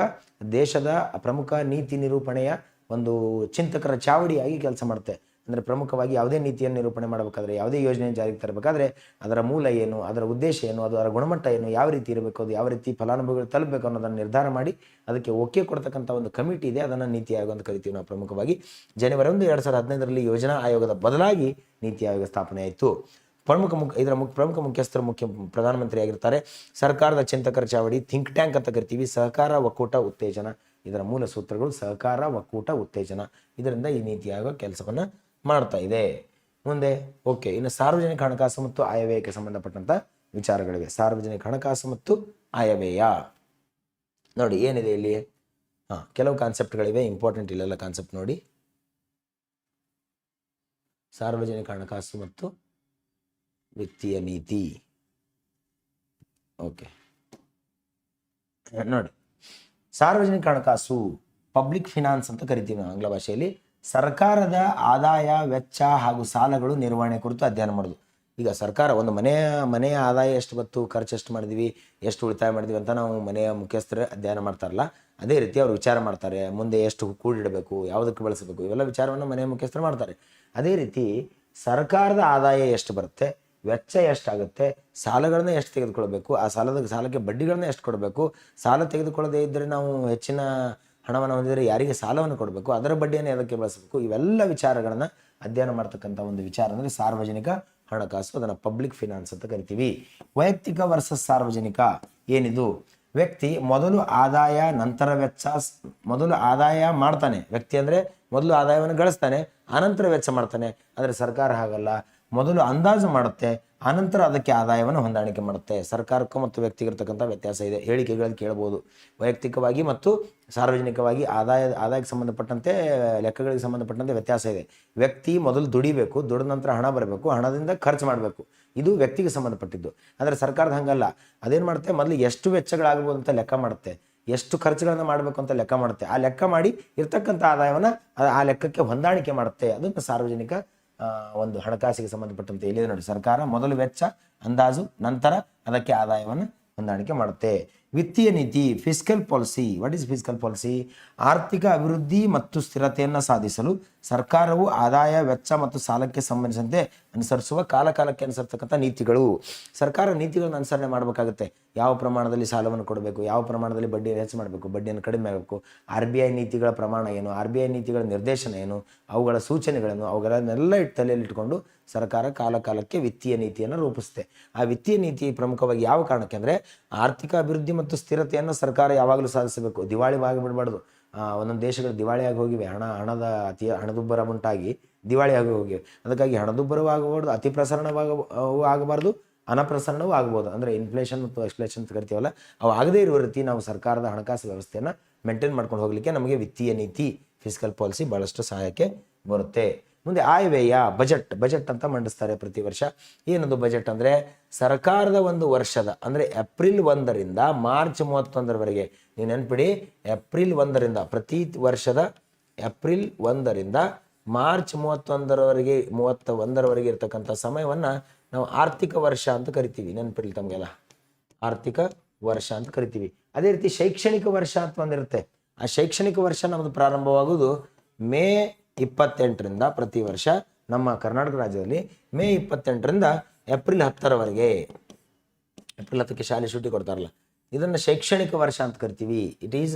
ದೇಶದ ಪ್ರಮುಖ ನೀತಿ ನಿರೂಪಣೆಯ ಒಂದು ಚಿಂತಕರ ಚಾವಡಿಯಾಗಿ ಕೆಲಸ ಮಾಡುತ್ತೆ. ಅಂದರೆ ಪ್ರಮುಖವಾಗಿ ಯಾವುದೇ ನೀತಿಯನ್ನು ನಿರೂಪಣೆ ಮಾಡಬೇಕಾದ್ರೆ ಯಾವುದೇ ಯೋಜನೆಯನ್ನು ಜಾರಿಗೆ ತರಬೇಕಾದ್ರೆ ಅದರ ಮೂಲ ಏನು, ಅದರ ಉದ್ದೇಶ ಏನು, ಅದು ಅದರ ಗುಣಮಟ್ಟ ಏನು, ಯಾವ ರೀತಿ ಇರಬೇಕು, ಅದು ಯಾವ ರೀತಿ ಫಲಾನುಭವಿಗಳು ತಲುಪಬೇಕು ಅನ್ನೋದನ್ನು ನಿರ್ಧಾರ ಮಾಡಿ ಅದಕ್ಕೆ ಒಕ್ಕೆ ಕೊಡ್ತಕ್ಕಂಥ ಒಂದು ಕಮಿಟಿ ಇದೆ, ಅದನ್ನು ನೀತಿ ಆಯೋಗ ಅಂತ ಕರಿತೀವಿ ನಾವು ಪ್ರಮುಖವಾಗಿ. ಜನವರಿ ಒಂದು, ಎರಡು ಸಾವಿರದ ಹದಿನೈದರಲ್ಲಿ ಯೋಜನಾ ಆಯೋಗದ ಬದಲಾಗಿ ನೀತಿ ಆಯೋಗ ಸ್ಥಾಪನೆ ಆಯಿತು. ಪ್ರಮುಖ ಮುಖ ಇದರ ಮುಖ್ಯ ಪ್ರಮುಖ ಮುಖ್ಯಸ್ಥರು ಮುಖ್ಯ ಪ್ರಧಾನಮಂತ್ರಿ ಆಗಿರ್ತಾರೆ. ಸರ್ಕಾರದ ಚಿಂತಕರ ಚಾವಡಿ ಥಿಂಕ್ ಟ್ಯಾಂಕ್ ಅಂತ ಕರಿತೀವಿ. ಸಹಕಾರ, ಒಕ್ಕೂಟ, ಉತ್ತೇಜನ. ಇದರ ಮೂಲ ಸೂತ್ರಗಳು ಸಹಕಾರ, ಒಕ್ಕೂಟ, ಉತ್ತೇಜನ. ಇದರಿಂದ ಈ ನೀತಿ ಆಯೋಗ ಕೆಲಸವನ್ನು ಮಾಡ್ತಾ ಇದೆ. ಮುಂದೆ, ಓಕೆ, ಇನ್ನು ಸಾರ್ವಜನಿಕ ಹಣಕಾಸು ಮತ್ತು ಆಯವ್ಯಯಕ್ಕೆ ಸಂಬಂಧಪಟ್ಟಂತ ವಿಚಾರಗಳಿವೆ. ಸಾರ್ವಜನಿಕ ಹಣಕಾಸು ಮತ್ತು ಆಯವ್ಯಯ. ನೋಡಿ, ಏನಿದೆ ಇಲ್ಲಿ? ಹಾಂ, ಕೆಲವು ಕಾನ್ಸೆಪ್ಟ್ಗಳಿವೆ ಇಂಪಾರ್ಟೆಂಟ್ ಇಲ್ಲೆಲ್ಲ ಕಾನ್ಸೆಪ್ಟ್ ನೋಡಿ. ಸಾರ್ವಜನಿಕ ಹಣಕಾಸು ಮತ್ತು ವಿತ್ತೀಯ ನೀತಿ. ಓಕೆ. ನೋಡಿ, ಸಾರ್ವಜನಿಕ ಹಣಕಾಸು ಪಬ್ಲಿಕ್ ಫಿನಾನ್ಸ್ ಅಂತ ಕರಿತೀವಿ ಆಂಗ್ಲ ಭಾಷೆಯಲ್ಲಿ. ಸರ್ಕಾರದ ಆದಾಯ, ವೆಚ್ಚ ಹಾಗೂ ಸಾಲಗಳು ನಿರ್ವಹಣೆ ಕುರಿತು ಅಧ್ಯಯನ ಮಾಡೋದು. ಈಗ ಸರ್ಕಾರ ಒಂದು ಮನೆಯ ಮನೆಯ ಆದಾಯ ಎಷ್ಟು ಬತ್ತು ಖರ್ಚು ಎಷ್ಟು ಮಾಡಿದ್ವಿ, ಎಷ್ಟು ಉಳಿತಾಯ ಮಾಡಿದ್ವಿ ಅಂತ ನಾವು ಮನೆಯ ಮುಖ್ಯಸ್ಥರು ಅಧ್ಯಯನ ಮಾಡ್ತಾರಲ್ಲ, ಅದೇ ರೀತಿ ಅವರು ವಿಚಾರ ಮಾಡ್ತಾರೆ, ಮುಂದೆ ಎಷ್ಟು ಕೂಡಿಡಬೇಕು, ಯಾವುದಕ್ಕೆ ಬಳಸಬೇಕು, ಇವೆಲ್ಲ ವಿಚಾರವನ್ನು ಮನೆಯ ಮುಖ್ಯಸ್ಥರು ಮಾಡ್ತಾರೆ. ಅದೇ ರೀತಿ ಸರ್ಕಾರದ ಆದಾಯ ಎಷ್ಟು ಬರುತ್ತೆ, ವೆಚ್ಚ ಎಷ್ಟಾಗುತ್ತೆ, ಸಾಲಗಳನ್ನ ಎಷ್ಟು ತೆಗೆದುಕೊಳ್ಬೇಕು, ಆ ಸಾಲದ, ಸಾಲಕ್ಕೆ ಬಡ್ಡಿಗಳನ್ನ ಎಷ್ಟು ಕೊಡಬೇಕು, ಸಾಲ ತೆಗೆದುಕೊಳ್ಳದೇ ಇದ್ದರೆ ನಾವು ಹೆಚ್ಚಿನ ಹಣವನ್ನು ಹೊಂದಿದರೆ ಯಾರಿಗೆ ಸಾಲವನ್ನು ಕೊಡಬೇಕು, ಅದರ ಬಡ್ಡಿಯನ್ನು ಅದಕ್ಕೆ ಬಳಸಬೇಕು, ಇವೆಲ್ಲ ವಿಚಾರಗಳನ್ನು ಅಧ್ಯಯನ ಮಾಡ್ತಕ್ಕಂಥ ಒಂದು ವಿಚಾರ ಅಂದರೆ ಸಾರ್ವಜನಿಕ ಹಣಕಾಸು, ಅದನ್ನು ಪಬ್ಲಿಕ್ ಫಿನಾನ್ಸ್ ಅಂತ ಕರಿತೀವಿ. ವೈಯಕ್ತಿಕ ವರ್ಸಸ್ ಸಾರ್ವಜನಿಕ, ಏನಿದು? ವ್ಯಕ್ತಿ ಮೊದಲು ಆದಾಯ, ನಂತರ ವೆಚ್ಚ ಮೊದಲು ಆದಾಯ ಮಾಡ್ತಾನೆ. ವ್ಯಕ್ತಿ ಅಂದರೆ ಮೊದಲು ಆದಾಯವನ್ನು ಗಳಿಸ್ತಾನೆ, ಆನಂತರ ವೆಚ್ಚ ಮಾಡ್ತಾನೆ. ಆದರೆ ಸರ್ಕಾರ ಹಾಗಲ್ಲ. ಮೊದಲು ಅಂದಾಜು ಮಾಡುತ್ತೆ ಆನಂತರ ಅದಕ್ಕೆ ಆದಾಯವನ್ನು ಹೊಂದಾಣಿಕೆ ಮಾಡುತ್ತೆ. ಸರ್ಕಾರಕ್ಕೂ ಮತ್ತು ವ್ಯಕ್ತಿಗಿರ್ತಕ್ಕಂಥ ವ್ಯತ್ಯಾಸ ಇದೆ. ಹೇಳಿಕೆಗಳಲ್ಲಿ ಕೇಳಬಹುದು ವೈಯಕ್ತಿಕವಾಗಿ ಮತ್ತು ಸಾರ್ವಜನಿಕವಾಗಿ ಆದಾಯ, ಆದಾಯಕ್ಕೆ ಸಂಬಂಧಪಟ್ಟಂತೆ, ಲೆಕ್ಕಗಳಿಗೆ ಸಂಬಂಧಪಟ್ಟಂತೆ ವ್ಯತ್ಯಾಸ ಇದೆ. ವ್ಯಕ್ತಿ ಮೊದಲು ದುಡಿಬೇಕು, ದುಡಿದ ನಂತರ ಹಣ ಬರಬೇಕು, ಹಣದಿಂದ ಖರ್ಚು ಮಾಡಬೇಕು. ಇದು ವ್ಯಕ್ತಿಗೆ ಸಂಬಂಧಪಟ್ಟಿದ್ದು. ಆದರೆ ಸರ್ಕಾರದ ಹಂಗಲ್ಲ. ಅದೇನು ಮಾಡುತ್ತೆ? ಮೊದಲು ಎಷ್ಟು ವೆಚ್ಚಗಳಾಗಬಹುದು ಅಂತ ಲೆಕ್ಕ ಮಾಡುತ್ತೆ. ಎಷ್ಟು ಖರ್ಚುಗಳನ್ನು ಮಾಡಬೇಕು ಅಂತ ಲೆಕ್ಕ ಮಾಡುತ್ತೆ. ಆ ಲೆಕ್ಕ ಮಾಡಿ ಇರ್ತಕ್ಕಂಥ ಆದಾಯವನ್ನು ಆ- ಲೆಕ್ಕಕ್ಕೆ ಹೊಂದಾಣಿಕೆ ಮಾಡುತ್ತೆ. ಅದನ್ನು ಸಾರ್ವಜನಿಕ ಒಂದು ಹಣಕಾಸಿಗೆ ಸಂಬಂಧಪಟ್ಟಂತೆ ಇಲ್ಲಿದೆ ನೋಡಿ, ಸರ್ಕಾರ ಮೊದಲು ವೆಚ್ಚ, ಅಂದಾಜು, ನಂತರ ಅದಕ್ಕೆ ಆದಾಯವನ್ನು ಹೊಂದಾಣಿಕೆ ಮಾಡುತ್ತೆ. ವಿತ್ತೀಯ ನೀತಿ fiscal policy what is fiscal policy ಆರ್ಥಿಕ ಅಭಿವೃದ್ಧಿ ಮತ್ತು ಸ್ಥಿರತೆಯನ್ನು ಸಾಧಿಸಲು ಸರ್ಕಾರವು ಆದಾಯ, ವೆಚ್ಚ ಮತ್ತು ಸಾಲಕ್ಕೆ ಸಂಬಂಧಿಸಿದಂತೆ ಅನುಸರಿಸುವ ಕಾಲಕಾಲಕ್ಕೆ ಕಾಲಕ್ಕೆ ಅನುಸರಿಸ್ತಕ್ಕಂಥ ನೀತಿಗಳು. ಸರ್ಕಾರ ನೀತಿಗಳನ್ನು ಅನುಸರಣೆ ಮಾಡಬೇಕಾಗುತ್ತೆ. ಯಾವ ಪ್ರಮಾಣದಲ್ಲಿ ಸಾಲವನ್ನು ಕೊಡಬೇಕು, ಯಾವ ಪ್ರಮಾಣದಲ್ಲಿ ಬಡ್ಡಿಯನ್ನು ಹೆಚ್ಚು ಮಾಡಬೇಕು, ಬಡ್ಡಿಯನ್ನು ಕಡಿಮೆ ಆಗಬೇಕು, ಆರ್ ಬಿ ಐ ನೀತಿಗಳ ಪ್ರಮಾಣ ಏನು, ಆರ್ ಬಿ ಐ ನೀತಿಗಳ ನಿರ್ದೇಶನ ಏನು, ಅವುಗಳ ಸೂಚನೆಗಳನ್ನು ಅವುಗಳನ್ನೆಲ್ಲ ಇಟ್ಟು ಇಟ್ಕೊಂಡು ಸರ್ಕಾರ ಕಾಲಕಾಲಕ್ಕೆ ವಿತ್ತೀಯ ನೀತಿಯನ್ನು ರೂಪಿಸುತ್ತೆ. ಆ ವಿತ್ತೀಯ ನೀತಿ ಪ್ರಮುಖವಾಗಿ ಯಾವ ಕಾರಣಕ್ಕೆ ಅಂದರೆ ಆರ್ಥಿಕ ಅಭಿವೃದ್ಧಿ ಮತ್ತು ಸ್ಥಿರತೆಯನ್ನು ಸರ್ಕಾರ ಯಾವಾಗಲೂ ಸಾಧಿಸಬೇಕು. ದಿವಾಳಿ ಬಿಡಬಾರ್ದು ಒಂದೊಂದು ದೇಶಗಳು ದಿವಾಳಿಯಾಗಿ ಹೋಗಿವೆ. ಹಣ, ಹಣದ ಅತಿ, ಹಣದುಬ್ಬರ ಉಂಟಾಗಿ ದಿವಾಳಿಯಾಗಿ ಹೋಗಿವೆ. ಅದಕ್ಕಾಗಿ ಹಣದುಬ್ಬರವೂ ಆಗಬಾರ್ದು ಅತಿ ಪ್ರಸರಣವಾಗ ಆಗಬಾರ್ದು, ಅನಪ್ರಸರಣವೂ ಆಗ್ಬೋದು ಅಂದರೆ ಇನ್ಫ್ಲೇಷನ್ ಮತ್ತು ಎಕ್ಸ್ಪ್ಲೇಷನ್ ಅಂತ ಕರಿತೀವಲ್ಲ, ಅವು ಆಗದೇ ಇರುವ ರೀತಿ ನಾವು ಸರ್ಕಾರದ ಹಣಕಾಸು ವ್ಯವಸ್ಥೆಯನ್ನು ಮೇಂಟೈನ್ ಮಾಡ್ಕೊಂಡು ಹೋಗಲಿಕ್ಕೆ ನಮಗೆ ವಿತ್ತೀಯ ನೀತಿ ಫಿಸಿಕಲ್ ಪಾಲಿಸಿ ಭಾಳಷ್ಟು ಸಹಾಯಕ್ಕೆ ಬರುತ್ತೆ. ಮುಂದೆ ಆಯವ್ಯಯ ಬಜೆಟ್ ಬಜೆಟ್ ಅಂತ ಮಂಡಿಸ್ತಾರೆ ಪ್ರತಿ ವರ್ಷ. ಏನದು ಬಜೆಟ್ ಅಂದರೆ ಸರ್ಕಾರದ ಒಂದು ವರ್ಷದ, ಅಂದರೆ ಏಪ್ರಿಲ್ ಒಂದರಿಂದ ಮಾರ್ಚ್ ಮೂವತ್ತೊಂದರವರೆಗೆ ನೀವು ನೆನ್ಪಿಡಿ, ಏಪ್ರಿಲ್ ಒಂದರಿಂದ, ಪ್ರತಿ ವರ್ಷದ ಏಪ್ರಿಲ್ ಒಂದರಿಂದ ಮಾರ್ಚ್ ಮೂವತ್ತೊಂದರವರೆಗೆ, ಮೂವತ್ತ ಒಂದರವರೆಗೆ ಇರತಕ್ಕಂಥ ಸಮಯವನ್ನು ನಾವು ಆರ್ಥಿಕ ವರ್ಷ ಅಂತ ಕರಿತೀವಿ. ನೆನ್ಪಿಡಿ ತಮಗೆಲ್ಲ. ಆರ್ಥಿಕ ವರ್ಷ ಅಂತ ಕರಿತೀವಿ. ಅದೇ ರೀತಿ ಶೈಕ್ಷಣಿಕ ವರ್ಷ ಅಂತ ಒಂದಿರುತ್ತೆ ಆ ಶೈಕ್ಷಣಿಕ ವರ್ಷ ನಮ್ಮದು ಪ್ರಾರಂಭವಾಗುವುದು ಮೇ ಇಪ್ಪತ್ತೆಂಟರಿಂದ ಪ್ರತಿ ವರ್ಷ ನಮ್ಮ ಕರ್ನಾಟಕ ರಾಜ್ಯದಲ್ಲಿ ಮೇ ಇಪ್ಪತ್ತೆಂಟರಿಂದ ಏಪ್ರಿಲ್ ಹತ್ತರವರೆಗೆ. ಏಪ್ರಿಲ್ ಹತ್ತಕ್ಕೆ ಶಾಲೆ ಶುಟಿ ಕೊಡ್ತಾರಲ್ಲ. ಇದನ್ನು ಶೈಕ್ಷಣಿಕ ವರ್ಷ ಅಂತ ಕರಿತೀವಿ. ಇಟ್ ಈಸ್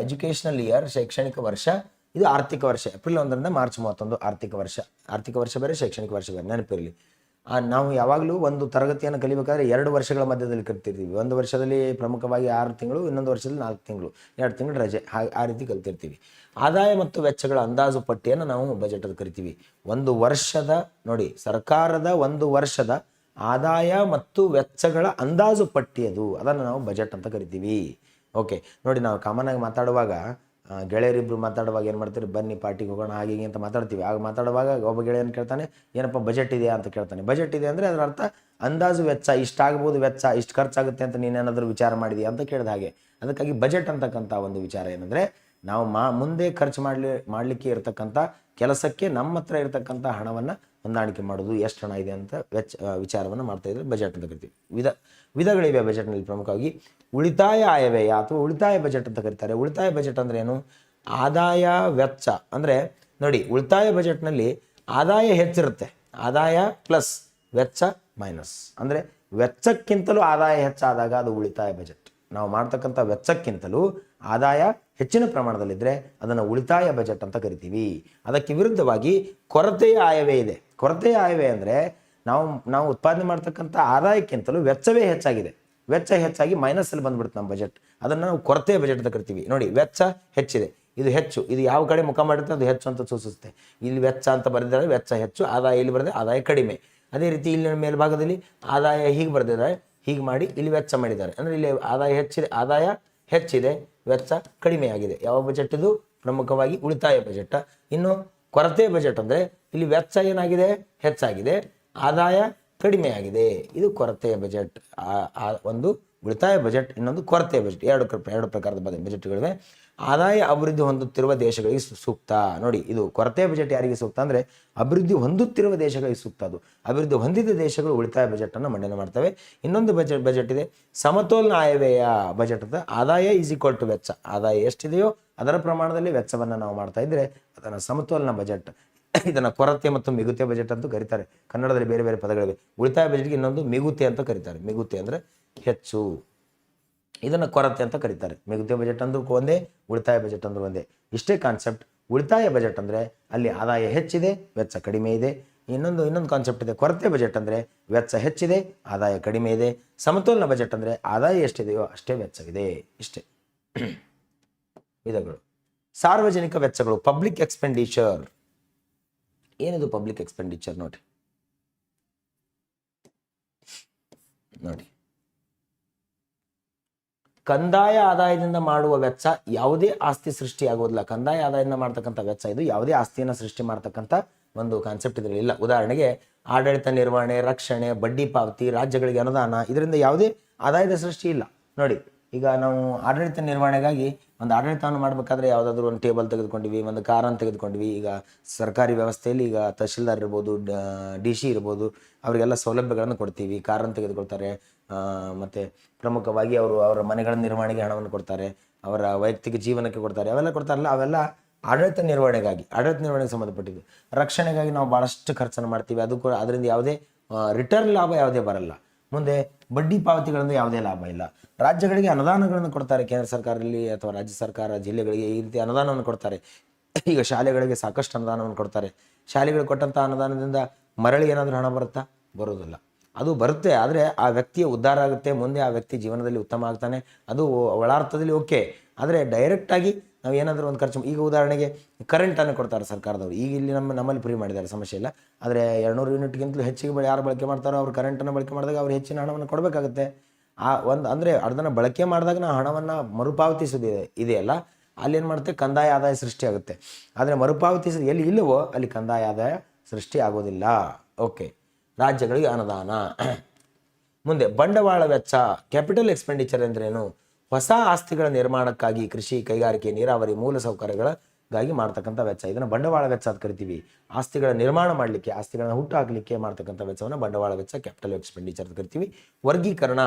ಎಜುಕೇಷನಲ್ ಇಯರ್ ಶೈಕ್ಷಣಿಕ ವರ್ಷ. ಇದು ಆರ್ಥಿಕ ವರ್ಷ. ಏಪ್ರಿಲ್ ಒಂದರಿಂದ ಮಾರ್ಚ್ ಮೂವತ್ತೊಂದು ಆರ್ಥಿಕ ವರ್ಷ. ಆರ್ಥಿಕ ವರ್ಷ ಬೇರೆ, ಶೈಕ್ಷಣಿಕ ವರ್ಷ ಬೇರೆ. ನೆನಪಿರಲಿ. ನಾವು ಯಾವಾಗಲೂ ಒಂದು ತರಗತಿಯನ್ನು ಕಲಿಬೇಕಾದ್ರೆ ಎರಡು ವರ್ಷಗಳ ಮಧ್ಯದಲ್ಲಿ ಕಲ್ತಿರ್ತೀವಿ. ಒಂದು ವರ್ಷದಲ್ಲಿ ಪ್ರಮುಖವಾಗಿ ಆರು ತಿಂಗಳು, ಇನ್ನೊಂದು ವರ್ಷದಲ್ಲಿ ನಾಲ್ಕು ತಿಂಗಳು, ಎರಡು ತಿಂಗಳು ರಜೆ. ಆ ರೀತಿ ಕಲ್ತಿರ್ತೀವಿ. ಆದಾಯ ಮತ್ತು ವೆಚ್ಚಗಳ ಅಂದಾಜು ಪಟ್ಟಿಯನ್ನು ನಾವು ಬಜೆಟ್ ಕರಿತೀವಿ. ಒಂದು ವರ್ಷದ, ನೋಡಿ, ಸರ್ಕಾರದ ಒಂದು ವರ್ಷದ ಆದಾಯ ಮತ್ತು ವೆಚ್ಚಗಳ ಅಂದಾಜು ಪಟ್ಟಿ ಅದು ಅದನ್ನು ನಾವು ಬಜೆಟ್ ಅಂತ ಕರಿತೀವಿ. ಓಕೆ, ನೋಡಿ ನಾವು ಕಾಮನ್ ಆಗಿ ಮಾತಾಡುವಾಗ ಗೆಳೆಯರಿಬ್ಬರು ಮಾತಾಡುವಾಗ ಏನು ಮಾಡ್ತೀರಿ? ಬನ್ನಿ ಪಾರ್ಟಿಗೆ ಹೋಗೋಣ, ಹಾಗೆ ಹೀಗೆ ಅಂತ ಮಾತಾಡ್ತೀವಿ. ಆಗ ಮಾತಾಡುವಾಗ ಒಬ್ಬ ಗೆಳೆಯನ್ ಕೇಳ್ತಾನೆ, ಏನಪ್ಪ ಬಜೆಟ್ ಇದೆಯಾ ಅಂತ ಕೇಳ್ತಾನೆ. ಬಜೆಟ್ ಇದೆ ಅಂದರೆ ಅದರ ಅರ್ಥ ಅಂದಾಜು ವೆಚ್ಚ ಇಷ್ಟಾಗ್ಬೋದು ವೆಚ್ಚ, ಇಷ್ಟು ಖರ್ಚಾಗುತ್ತೆ ಅಂತ ನೀನೇನಾದರೂ ವಿಚಾರ ಮಾಡಿದೀಯ ಅಂತ ಕೇಳಿದ ಹಾಗೆ. ಅದಕ್ಕಾಗಿ ಬಜೆಟ್ ಅಂತಕ್ಕಂಥ ಒಂದು ವಿಚಾರ ಏನಂದರೆ, ನಾವು ಮಾ, ಮುಂದೆ ಖರ್ಚು ಮಾಡಲಿ, ಮಾಡಲಿಕ್ಕೆ ಇರತಕ್ಕಂಥ ಕೆಲಸಕ್ಕೆ ನಮ್ಮ ಹತ್ರ ಇರತಕ್ಕಂಥ ಹಣವನ್ನು ಹೊಂದಾಣಿಕೆ ಮಾಡೋದು ಎಷ್ಟು ಹಣ ಇದೆ ಅಂತ ವೆಚ್ಚ ವಿಚಾರವನ್ನು ಮಾಡ್ತಾ ಇದ್ರೆ ಬಜೆಟ್ ಅಂತ ಕರಿತೀವಿ. ವಿಧ, ವಿಧಗಳಿವೆ ಬಜೆಟ್ನಲ್ಲಿ ಪ್ರಮುಖವಾಗಿ. ಉಳಿತಾಯ ಆಯವ್ಯಯ ಅಥವಾ ಉಳಿತಾಯ ಬಜೆಟ್ ಅಂತ ಕರೀತಾರೆ. ಉಳಿತಾಯ ಬಜೆಟ್ ಅಂದ್ರೆ ಏನು? ಆದಾಯ ವೆಚ್ಚ. ಅಂದರೆ ನೋಡಿ, ಉಳಿತಾಯ ಬಜೆಟ್ನಲ್ಲಿ ಆದಾಯ ಹೆಚ್ಚಿರುತ್ತೆ. ಆದಾಯ ಪ್ಲಸ್ ವೆಚ್ಚ ಮೈನಸ್ ಅಂದರೆ ವೆಚ್ಚಕ್ಕಿಂತಲೂ ಆದಾಯ ಹೆಚ್ಚಾದಾಗ ಅದು ಉಳಿತಾಯ ಬಜೆಟ್ ನಾವು ಮಾಡ್ತಕ್ಕಂಥ ವೆಚ್ಚಕ್ಕಿಂತಲೂ ಆದಾಯ ಹೆಚ್ಚಿನ ಪ್ರಮಾಣದಲ್ಲಿದ್ದರೆ ಅದನ್ನು ಉಳಿತಾಯ ಬಜೆಟ್ ಅಂತ ಕರಿತೀವಿ. ಅದಕ್ಕೆ ವಿರುದ್ಧವಾಗಿ ಕೊರತೆಯ ಆಯವೇ ಇದೆ. ಕೊರತೆಯ ಆಯವೇ ಅಂದರೆ ನಾವು ನಾವು ಉತ್ಪಾದನೆ ಮಾಡ್ತಕ್ಕಂಥ ಆದಾಯಕ್ಕಿಂತಲೂ ವೆಚ್ಚವೇ ಹೆಚ್ಚಾಗಿದೆ. ವೆಚ್ಚ ಹೆಚ್ಚಾಗಿ ಮೈನಸ್ಸಲ್ಲಿ ಬಂದ್ಬಿಡುತ್ತೆ ನಮ್ಮ ಬಜೆಟ್ ಅದನ್ನು ನಾವು ಕೊರತೆ ಬಜೆಟ್ ಅಂತ ಕರಿತೀವಿ. ನೋಡಿ, ವೆಚ್ಚ ಹೆಚ್ಚಿದೆ. ಇದು ಹೆಚ್ಚು. ಇದು ಯಾವ ಕಡೆ ಮುಖ ಮಾಡಿರುತ್ತೆ ಅದು ಹೆಚ್ಚು ಅಂತ ಸೂಚಿಸುತ್ತೆ. ಇಲ್ಲಿ ವೆಚ್ಚ ಅಂತ ಬರೆದಿದ್ದಾರೆ, ವೆಚ್ಚ ಹೆಚ್ಚು. ಆದಾಯ ಇಲ್ಲಿ ಬರದೆ ಆದಾಯ ಕಡಿಮೆ. ಅದೇ ರೀತಿ ಇಲ್ಲಿ ಮೇಲ್ಭಾಗದಲ್ಲಿ ಆದಾಯ ಹೀಗೆ ಬರೆದಿದ್ದಾರೆ, ಹೀಗೆ ಮಾಡಿ ಇಲ್ಲಿ ವೆಚ್ಚ ಮಾಡಿದ್ದಾರೆ. ಅಂದರೆ ಇಲ್ಲಿ ಆದಾಯ ಹೆಚ್ಚಿದೆ ಆದಾಯ ಹೆಚ್ಚಿದೆ, ವೆಚ್ಚ ಕಡಿಮೆಯಾಗಿದೆ. ಯಾವ ಬಜೆಟ್ ಇದು? ಪ್ರಮುಖವಾಗಿ ಉಳಿತಾಯ ಬಜೆಟ್ ಇನ್ನು ಕೊರತೆ ಬಜೆಟ್ ಅಂದರೆ ಇಲ್ಲಿ ವೆಚ್ಚ ಏನಾಗಿದೆ? ಹೆಚ್ಚಾಗಿದೆ. ಆದಾಯ ಕಡಿಮೆಯಾಗಿದೆ. ಇದು ಕೊರತೆಯ ಬಜೆಟ್. ಆ- ಒಂದು ಉಳಿತಾಯ ಬಜೆಟ್, ಇನ್ನೊಂದು ಕೊರತೆ ಬಜೆಟ್. ಎರಡು ಎರಡು ಪ್ರಕಾರದ ಬಜೆ- ಬಜೆಟ್ಗಳಿವೆ. ಆದಾಯ ಅಭಿವೃದ್ಧಿ ಹೊಂದುತ್ತಿರುವ ದೇಶಗಳಿಗೆ ಸೂಕ್ತ. ನೋಡಿ, ಇದು ಕೊರತೆ ಬಜೆಟ್ ಯಾರಿಗೆ ಸೂಕ್ತ ಅಂದರೆ ಅಭಿವೃದ್ಧಿ ಹೊಂದುತ್ತಿರುವ ದೇಶಗಳಿಗೆ ಸೂಕ್ತ ಅದು. ಅಭಿವೃದ್ಧಿ ಹೊಂದಿದ ದೇಶಗಳು ಉಳಿತಾಯ ಬಜೆಟನ್ನು ಮಂಡನೆ ಮಾಡ್ತವೆ. ಇನ್ನೊಂದು ಬಜೆಟ್ ಬಜೆಟ್ ಇದೆ. ಸಮತೋಲನ ಆಯವ್ಯಯ ಬಜೆಟ್ ಅಂತ. ಆದಾಯ ಈಸ್ ಈಕ್ವಲ್ ಟು ವೆಚ್ಚ. ಆದಾಯ ಎಷ್ಟಿದೆಯೋ ಅದರ ಪ್ರಮಾಣದಲ್ಲಿ ವೆಚ್ಚವನ್ನು ನಾವು ಮಾಡ್ತಾ ಇದ್ದರೆ ಅದನ್ನು ಸಮತೋಲನ ಬಜೆಟ್. ಇದನ್ನು ಕೊರತೆ ಮತ್ತು ಮಿಗುತೆ ಬಜೆಟ್ ಅಂತೂ ಕರೀತಾರೆ. ಕನ್ನಡದಲ್ಲಿ ಬೇರೆ ಬೇರೆ ಪದಗಳಿವೆ. ಉಳಿತಾಯ ಬಜೆಟ್ಗೆ ಇನ್ನೊಂದು ಮಿಗುತೆ ಅಂತ ಕರೀತಾರೆ. ಮಿಗುತೆ ಅಂದರೆ ಹೆಚ್ಚು. ಇದನ್ನು ಕೊರತೆ ಅಂತ ಕರೀತಾರೆ. ಮಿಗುತೆ ಬಜೆಟ್ ಅಂದ್ರೂ ಒಂದೇ, ಉಳಿತಾಯ ಬಜೆಟ್ ಅಂದ್ರೂ ಒಂದೇ. ಇಷ್ಟೇ ಕಾನ್ಸೆಪ್ಟ್ ಉಳಿತಾಯ ಬಜೆಟ್ ಅಂದರೆ ಅಲ್ಲಿ ಆದಾಯ ಹೆಚ್ಚಿದೆ, ವೆಚ್ಚ ಕಡಿಮೆ ಇದೆ. ಇನ್ನೊಂದು ಇನ್ನೊಂದು ಕಾನ್ಸೆಪ್ಟ್ ಇದೆ. ಕೊರತೆ ಬಜೆಟ್ ಅಂದರೆ ವೆಚ್ಚ ಹೆಚ್ಚಿದೆ, ಆದಾಯ ಕಡಿಮೆ ಇದೆ. ಸಮತೋಲನ ಬಜೆಟ್ ಅಂದರೆ ಆದಾಯ ಎಷ್ಟಿದೆಯೋ ಅಷ್ಟೇ ವೆಚ್ಚವಿದೆ. ಇಷ್ಟೇ. ವಿಧಗಳು. ಸಾರ್ವಜನಿಕ ವೆಚ್ಚಗಳು. ಪಬ್ಲಿಕ್ ಎಕ್ಸ್ಪೆಂಡಿಚರ್ ಏನಿದು ಪಬ್ಲಿಕ್ ಎಕ್ಸ್ಪೆಂಡಿಚರ್ ನೋಡಿ? ನೋಡಿ. ಕಂದಾಯ ಆದಾಯದಿಂದ ಮಾಡುವ ವೆಚ್ಚ ಯಾವುದೇ ಆಸ್ತಿ ಸೃಷ್ಟಿ ಆಗೋದಿಲ್ಲ. ಕಂದಾಯ ಆದಾಯದಿಂದ ಮಾಡ್ತಕ್ಕಂಥ ವೆಚ್ಚ ಇದು. ಯಾವುದೇ ಆಸ್ತಿಯನ್ನು ಸೃಷ್ಟಿ ಮಾಡ್ತಕ್ಕಂಥ ಒಂದು ಕಾನ್ಸೆಪ್ಟ್ ಇದರಲ್ಲಿ ಇಲ್ಲ. ಉದಾಹರಣೆಗೆ ಆಡಳಿತ ನಿರ್ವಹಣೆ, ರಕ್ಷಣೆ, ಬಡ್ಡಿ ಪಾವತಿ, ರಾಜ್ಯಗಳಿಗೆ ಅನುದಾನ, ಇದರಿಂದ ಯಾವುದೇ ಆದಾಯದ ಸೃಷ್ಟಿ ಇಲ್ಲ. ನೋಡಿ, ಈಗ ನಾವು ಆಡಳಿತ ನಿರ್ವಹಣೆಗಾಗಿ ಒಂದು ಆಡಳಿತವನ್ನು ಮಾಡಬೇಕಾದ್ರೆ ಯಾವುದಾದ್ರೂ ಒಂದು ಟೇಬಲ್ ತೆಗೆದುಕೊಂಡ್ವಿ, ಒಂದು ಕಾರನ್ನು ತೆಗೆದುಕೊಂಡ್ವಿ. ಈಗ ಸರ್ಕಾರಿ ವ್ಯವಸ್ಥೆಯಲ್ಲಿ ಈಗ ತಹಶೀಲ್ದಾರ್ ಇರ್ಬೋದು, ಡಿ ಸಿ ಇರ್ಬೋದು, ಅವರಿಗೆಲ್ಲ ಸೌಲಭ್ಯಗಳನ್ನು ಕೊಡ್ತೀವಿ. ಕಾರನ್ನು ತೆಗೆದುಕೊಳ್ತಾರೆ. ಮತ್ತು ಪ್ರಮುಖವಾಗಿ ಅವರು ಅವರ ಮನೆಗಳ ನಿರ್ವಹಣೆಗೆ ಹಣವನ್ನು ಕೊಡ್ತಾರೆ. ಅವರ ವೈಯಕ್ತಿಕ ಜೀವನಕ್ಕೆ ಕೊಡ್ತಾರೆ. ಅವೆಲ್ಲ ಕೊಡ್ತಾರಲ್ಲ, ಅವೆಲ್ಲ ಆಡಳಿತ ನಿರ್ವಹಣೆಗಾಗಿ, ಆಡಳಿತ ನಿರ್ವಹಣೆಗೆ ಸಂಬಂಧಪಟ್ಟಿದ್ದು. ರಕ್ಷಣೆಗಾಗಿ ನಾವು ಭಾಳಷ್ಟು ಖರ್ಚನ್ನು ಮಾಡ್ತೀವಿ. ಅದು ಕೂಡ, ಅದರಿಂದ ಯಾವುದೇ ರಿಟರ್ನ್ ಲಾಭ ಯಾವುದೇ ಬರಲ್ಲ. ಮುಂದೆ ಬಡ್ಡಿ ಪಾವತಿಗಳಿಂದ ಯಾವುದೇ ಲಾಭ ಇಲ್ಲ. ರಾಜ್ಯಗಳಿಗೆ ಅನುದಾನಗಳನ್ನು ಕೊಡ್ತಾರೆ ಕೇಂದ್ರ ಸರ್ಕಾರದಲ್ಲಿ ಅಥವಾ ರಾಜ್ಯ ಸರ್ಕಾರ ಜಿಲ್ಲೆಗಳಿಗೆ ಈ ರೀತಿ ಅನುದಾನವನ್ನು ಕೊಡ್ತಾರೆ. ಈಗ ಶಾಲೆಗಳಿಗೆ ಸಾಕಷ್ಟು ಅನುದಾನವನ್ನು ಕೊಡ್ತಾರೆ. ಶಾಲೆಗಳಿಗೆ ಕೊಟ್ಟಂಥ ಅನುದಾನದಿಂದ ಮರಳಿ ಏನಾದರೂ ಹಣ ಬರುತ್ತಾ? ಬರೋದಿಲ್ಲ ಅದು ಬರುತ್ತೆ, ಆದರೆ ಆ ವ್ಯಕ್ತಿಯ ಉದ್ಧಾರ ಆಗುತ್ತೆ, ಮುಂದೆ ಆ ವ್ಯಕ್ತಿ ಜೀವನದಲ್ಲಿ ಉತ್ತಮ ಆಗ್ತಾನೆ, ಅದು ಒಳಾರ್ಥದಲ್ಲಿ ಓಕೆ. ಆದರೆ ಡೈರೆಕ್ಟಾಗಿ ನಾವು ಏನಾದರೂ ಒಂದು ಖರ್ಚು ಈಗ ಉದಾಹರಣೆಗೆ ಕರೆಂಟನ್ನು ಕೊಡ್ತಾರೆ ಸರ್ಕಾರದವರು. ಈಗ ಇಲ್ಲಿ ನಮ್ಮ ನಮ್ಮಲ್ಲಿ ಫ್ರೀ ಮಾಡಿದ್ದಾರೆ, ಸಮಸ್ಯೆ ಇಲ್ಲ. ಆದರೆ ಎರಡುನೂರು ಯೂನಿಟ್ಗಿಂತಲೂ ಹೆಚ್ಚಿಗೆ ಯಾರು ಬಳಕೆ ಮಾಡ್ತಾರೋ ಅವ್ರು ಕರೆಂಟನ್ನು ಬಳಕೆ ಮಾಡಿದಾಗ ಅವ್ರು ಹೆಚ್ಚಿನ ಹಣವನ್ನು ಕೊಡಬೇಕಾಗುತ್ತೆ. ಆ ಒಂದು ಅಂದರೆ ಅದನ್ನು ಬಳಕೆ ಮಾಡಿದಾಗ ನಾವು ಹಣವನ್ನು ಮರುಪಾವತಿಸೋದಿದೆ ಇದೆಯಲ್ಲ ಅಲ್ಲಿ. ಏನು ಮಾಡುತ್ತೆ? ಕಂದಾಯ ಆದಾಯ ಸೃಷ್ಟಿಯಾಗುತ್ತೆ ಆದರೆ ಮರುಪಾವತಿಸೋದು ಎಲ್ಲಿ ಇಲ್ಲವೋ ಅಲ್ಲಿ ಕಂದಾಯ ಆದಾಯ ಸೃಷ್ಟಿ ಆಗೋದಿಲ್ಲ. ಓಕೆ. ರಾಜ್ಯಗಳಿಗೆ ಅನುದಾನ. ಮುಂದೆ ಬಂಡವಾಳ ವೆಚ್ಚ ಕ್ಯಾಪಿಟಲ್ ಎಕ್ಸ್ಪೆಂಡಿಚರ್ ಅಂದ್ರೇನು? ಹೊಸ ಆಸ್ತಿಗಳ ನಿರ್ಮಾಣಕ್ಕಾಗಿ ಕೃಷಿ ಕೈಗಾರಿಕೆ, ನೀರಾವರಿ ಮೂಲಸೌಕರ್ಯಗಳಿಗಾಗಿ ಮಾಡ್ತಕ್ಕಂಥ ವೆಚ್ಚ. ಇದನ್ನು ಬಂಡವಾಳ ವೆಚ್ಚ ಅಂತ ಕರಿತೀವಿ. ಆಸ್ತಿಗಳ ನಿರ್ಮಾಣ ಮಾಡಲಿಕ್ಕೆ, ಆಸ್ತಿಗಳನ್ನ ಹುಟ್ಟು ಹಾಕಲಿಕ್ಕೆ ಮಾಡ್ತಕ್ಕಂಥ ವೆಚ್ಚವನ್ನು ಬಂಡವಾಳ ವೆಚ್ಚ, ಕ್ಯಾಪಿಟಲ್ ಎಕ್ಸ್ಪೆಂಡಿಚರ್ ಅಂತ ಕರಿತೀವಿ. ವರ್ಗೀಕರಣ.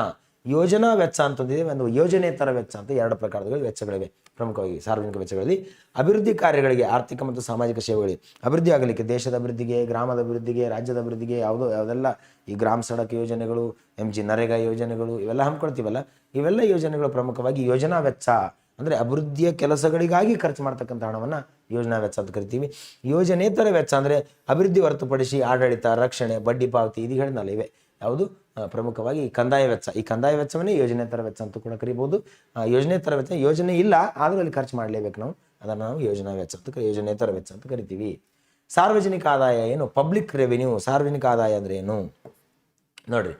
ಯೋಜನಾ ವೆಚ್ಚ ಅಂತಂದಿದೆ, ಒಂದು ಯೋಜನೇತರ ವೆಚ್ಚ ಅಂತ ಎರಡು ಪ್ರಕಾರದ ವೆಚ್ಚಗಳಿವೆ. ಪ್ರಮುಖವಾಗಿ ಸಾರ್ವಜನಿಕ ವೆಚ್ಚಗಳಲ್ಲಿ ಅಭಿವೃದ್ಧಿ ಕಾರ್ಯಗಳಿಗೆ ಆರ್ಥಿಕ ಮತ್ತು ಸಾಮಾಜಿಕ ಸೇವೆಗಳಿಗೆ ಅಭಿವೃದ್ಧಿ ಆಗಲಿಕ್ಕೆ ದೇಶದ ಅಭಿವೃದ್ಧಿಗೆ, ಗ್ರಾಮದ ಅಭಿವೃದ್ಧಿಗೆ, ರಾಜ್ಯದ ಅಭಿವೃದ್ಧಿಗೆ ಯಾವುದೋ ಯಾವುದೆಲ್ಲ ಈ ಗ್ರಾಮ ಸಡಕ್ ಯೋಜನೆಗಳು, ಎಂ ಜಿ ನರೇಗಾ ಯೋಜನೆಗಳು ಇವೆಲ್ಲ ಹಮ್ಮಿಕೊಳ್ತೀವಲ್ಲ? ಇವೆಲ್ಲ ಯೋಜನೆಗಳು ಪ್ರಮುಖವಾಗಿ ಯೋಜನಾ ವೆಚ್ಚ ಅಂದರೆ ಅಭಿವೃದ್ಧಿಯ ಕೆಲಸಗಳಿಗಾಗಿ ಖರ್ಚು ಮಾಡ್ತಕ್ಕಂಥ ಹಣವನ್ನು ಯೋಜನಾ ವೆಚ್ಚ ಅಂತ ಕರಿತೀವಿ. ಯೋಜನೇತರ ವೆಚ್ಚ ಅಂದರೆ ಅಭಿವೃದ್ಧಿ ಹೊರತುಪಡಿಸಿ ಆಡಳಿತ, ರಕ್ಷಣೆ, ಬಡ್ಡಿ ಪಾವತಿ, ಇದು ಹೇಳಿದ್ನಲ್ಲ ಇವೆ. ಯಾವುದು? ಪ್ರಮುಖವಾಗಿ ಈ ಕಂದಾಯ ವೆಚ್ಚ. ಈ ಕಂದಾಯ ವೆಚ್ಚವನ್ನೇ ಯೋಜನೇತರ ವೆಚ್ಚ ಅಂತ ಕೂಡ ಕರಿಬೋದು ಯೋಜನೆ ಯೋಜನೇತರ ವೆಚ್ಚ ಯೋಜನೆ ಇಲ್ಲ, ಆದರೂ ಅಲ್ಲಿ ಖರ್ಚು ಮಾಡಲೇಬೇಕು ನಾವು. ಅದನ್ನು ನಾವು ಯೋಜನಾ ವೆಚ್ಚ ಅಂತ ಯೋಜನೆ ತರ ವೆಚ್ಚ ಅಂತ ಕರಿತೀವಿ. ಸಾರ್ವಜನಿಕ ಆದಾಯ ಏನು? ಪಬ್ಲಿಕ್ ರೆವಿನ್ಯೂ ಸಾರ್ವಜನಿಕ ಆದಾಯ ಅಂದ್ರೆ ಏನು? ನೋಡ್ರಿ.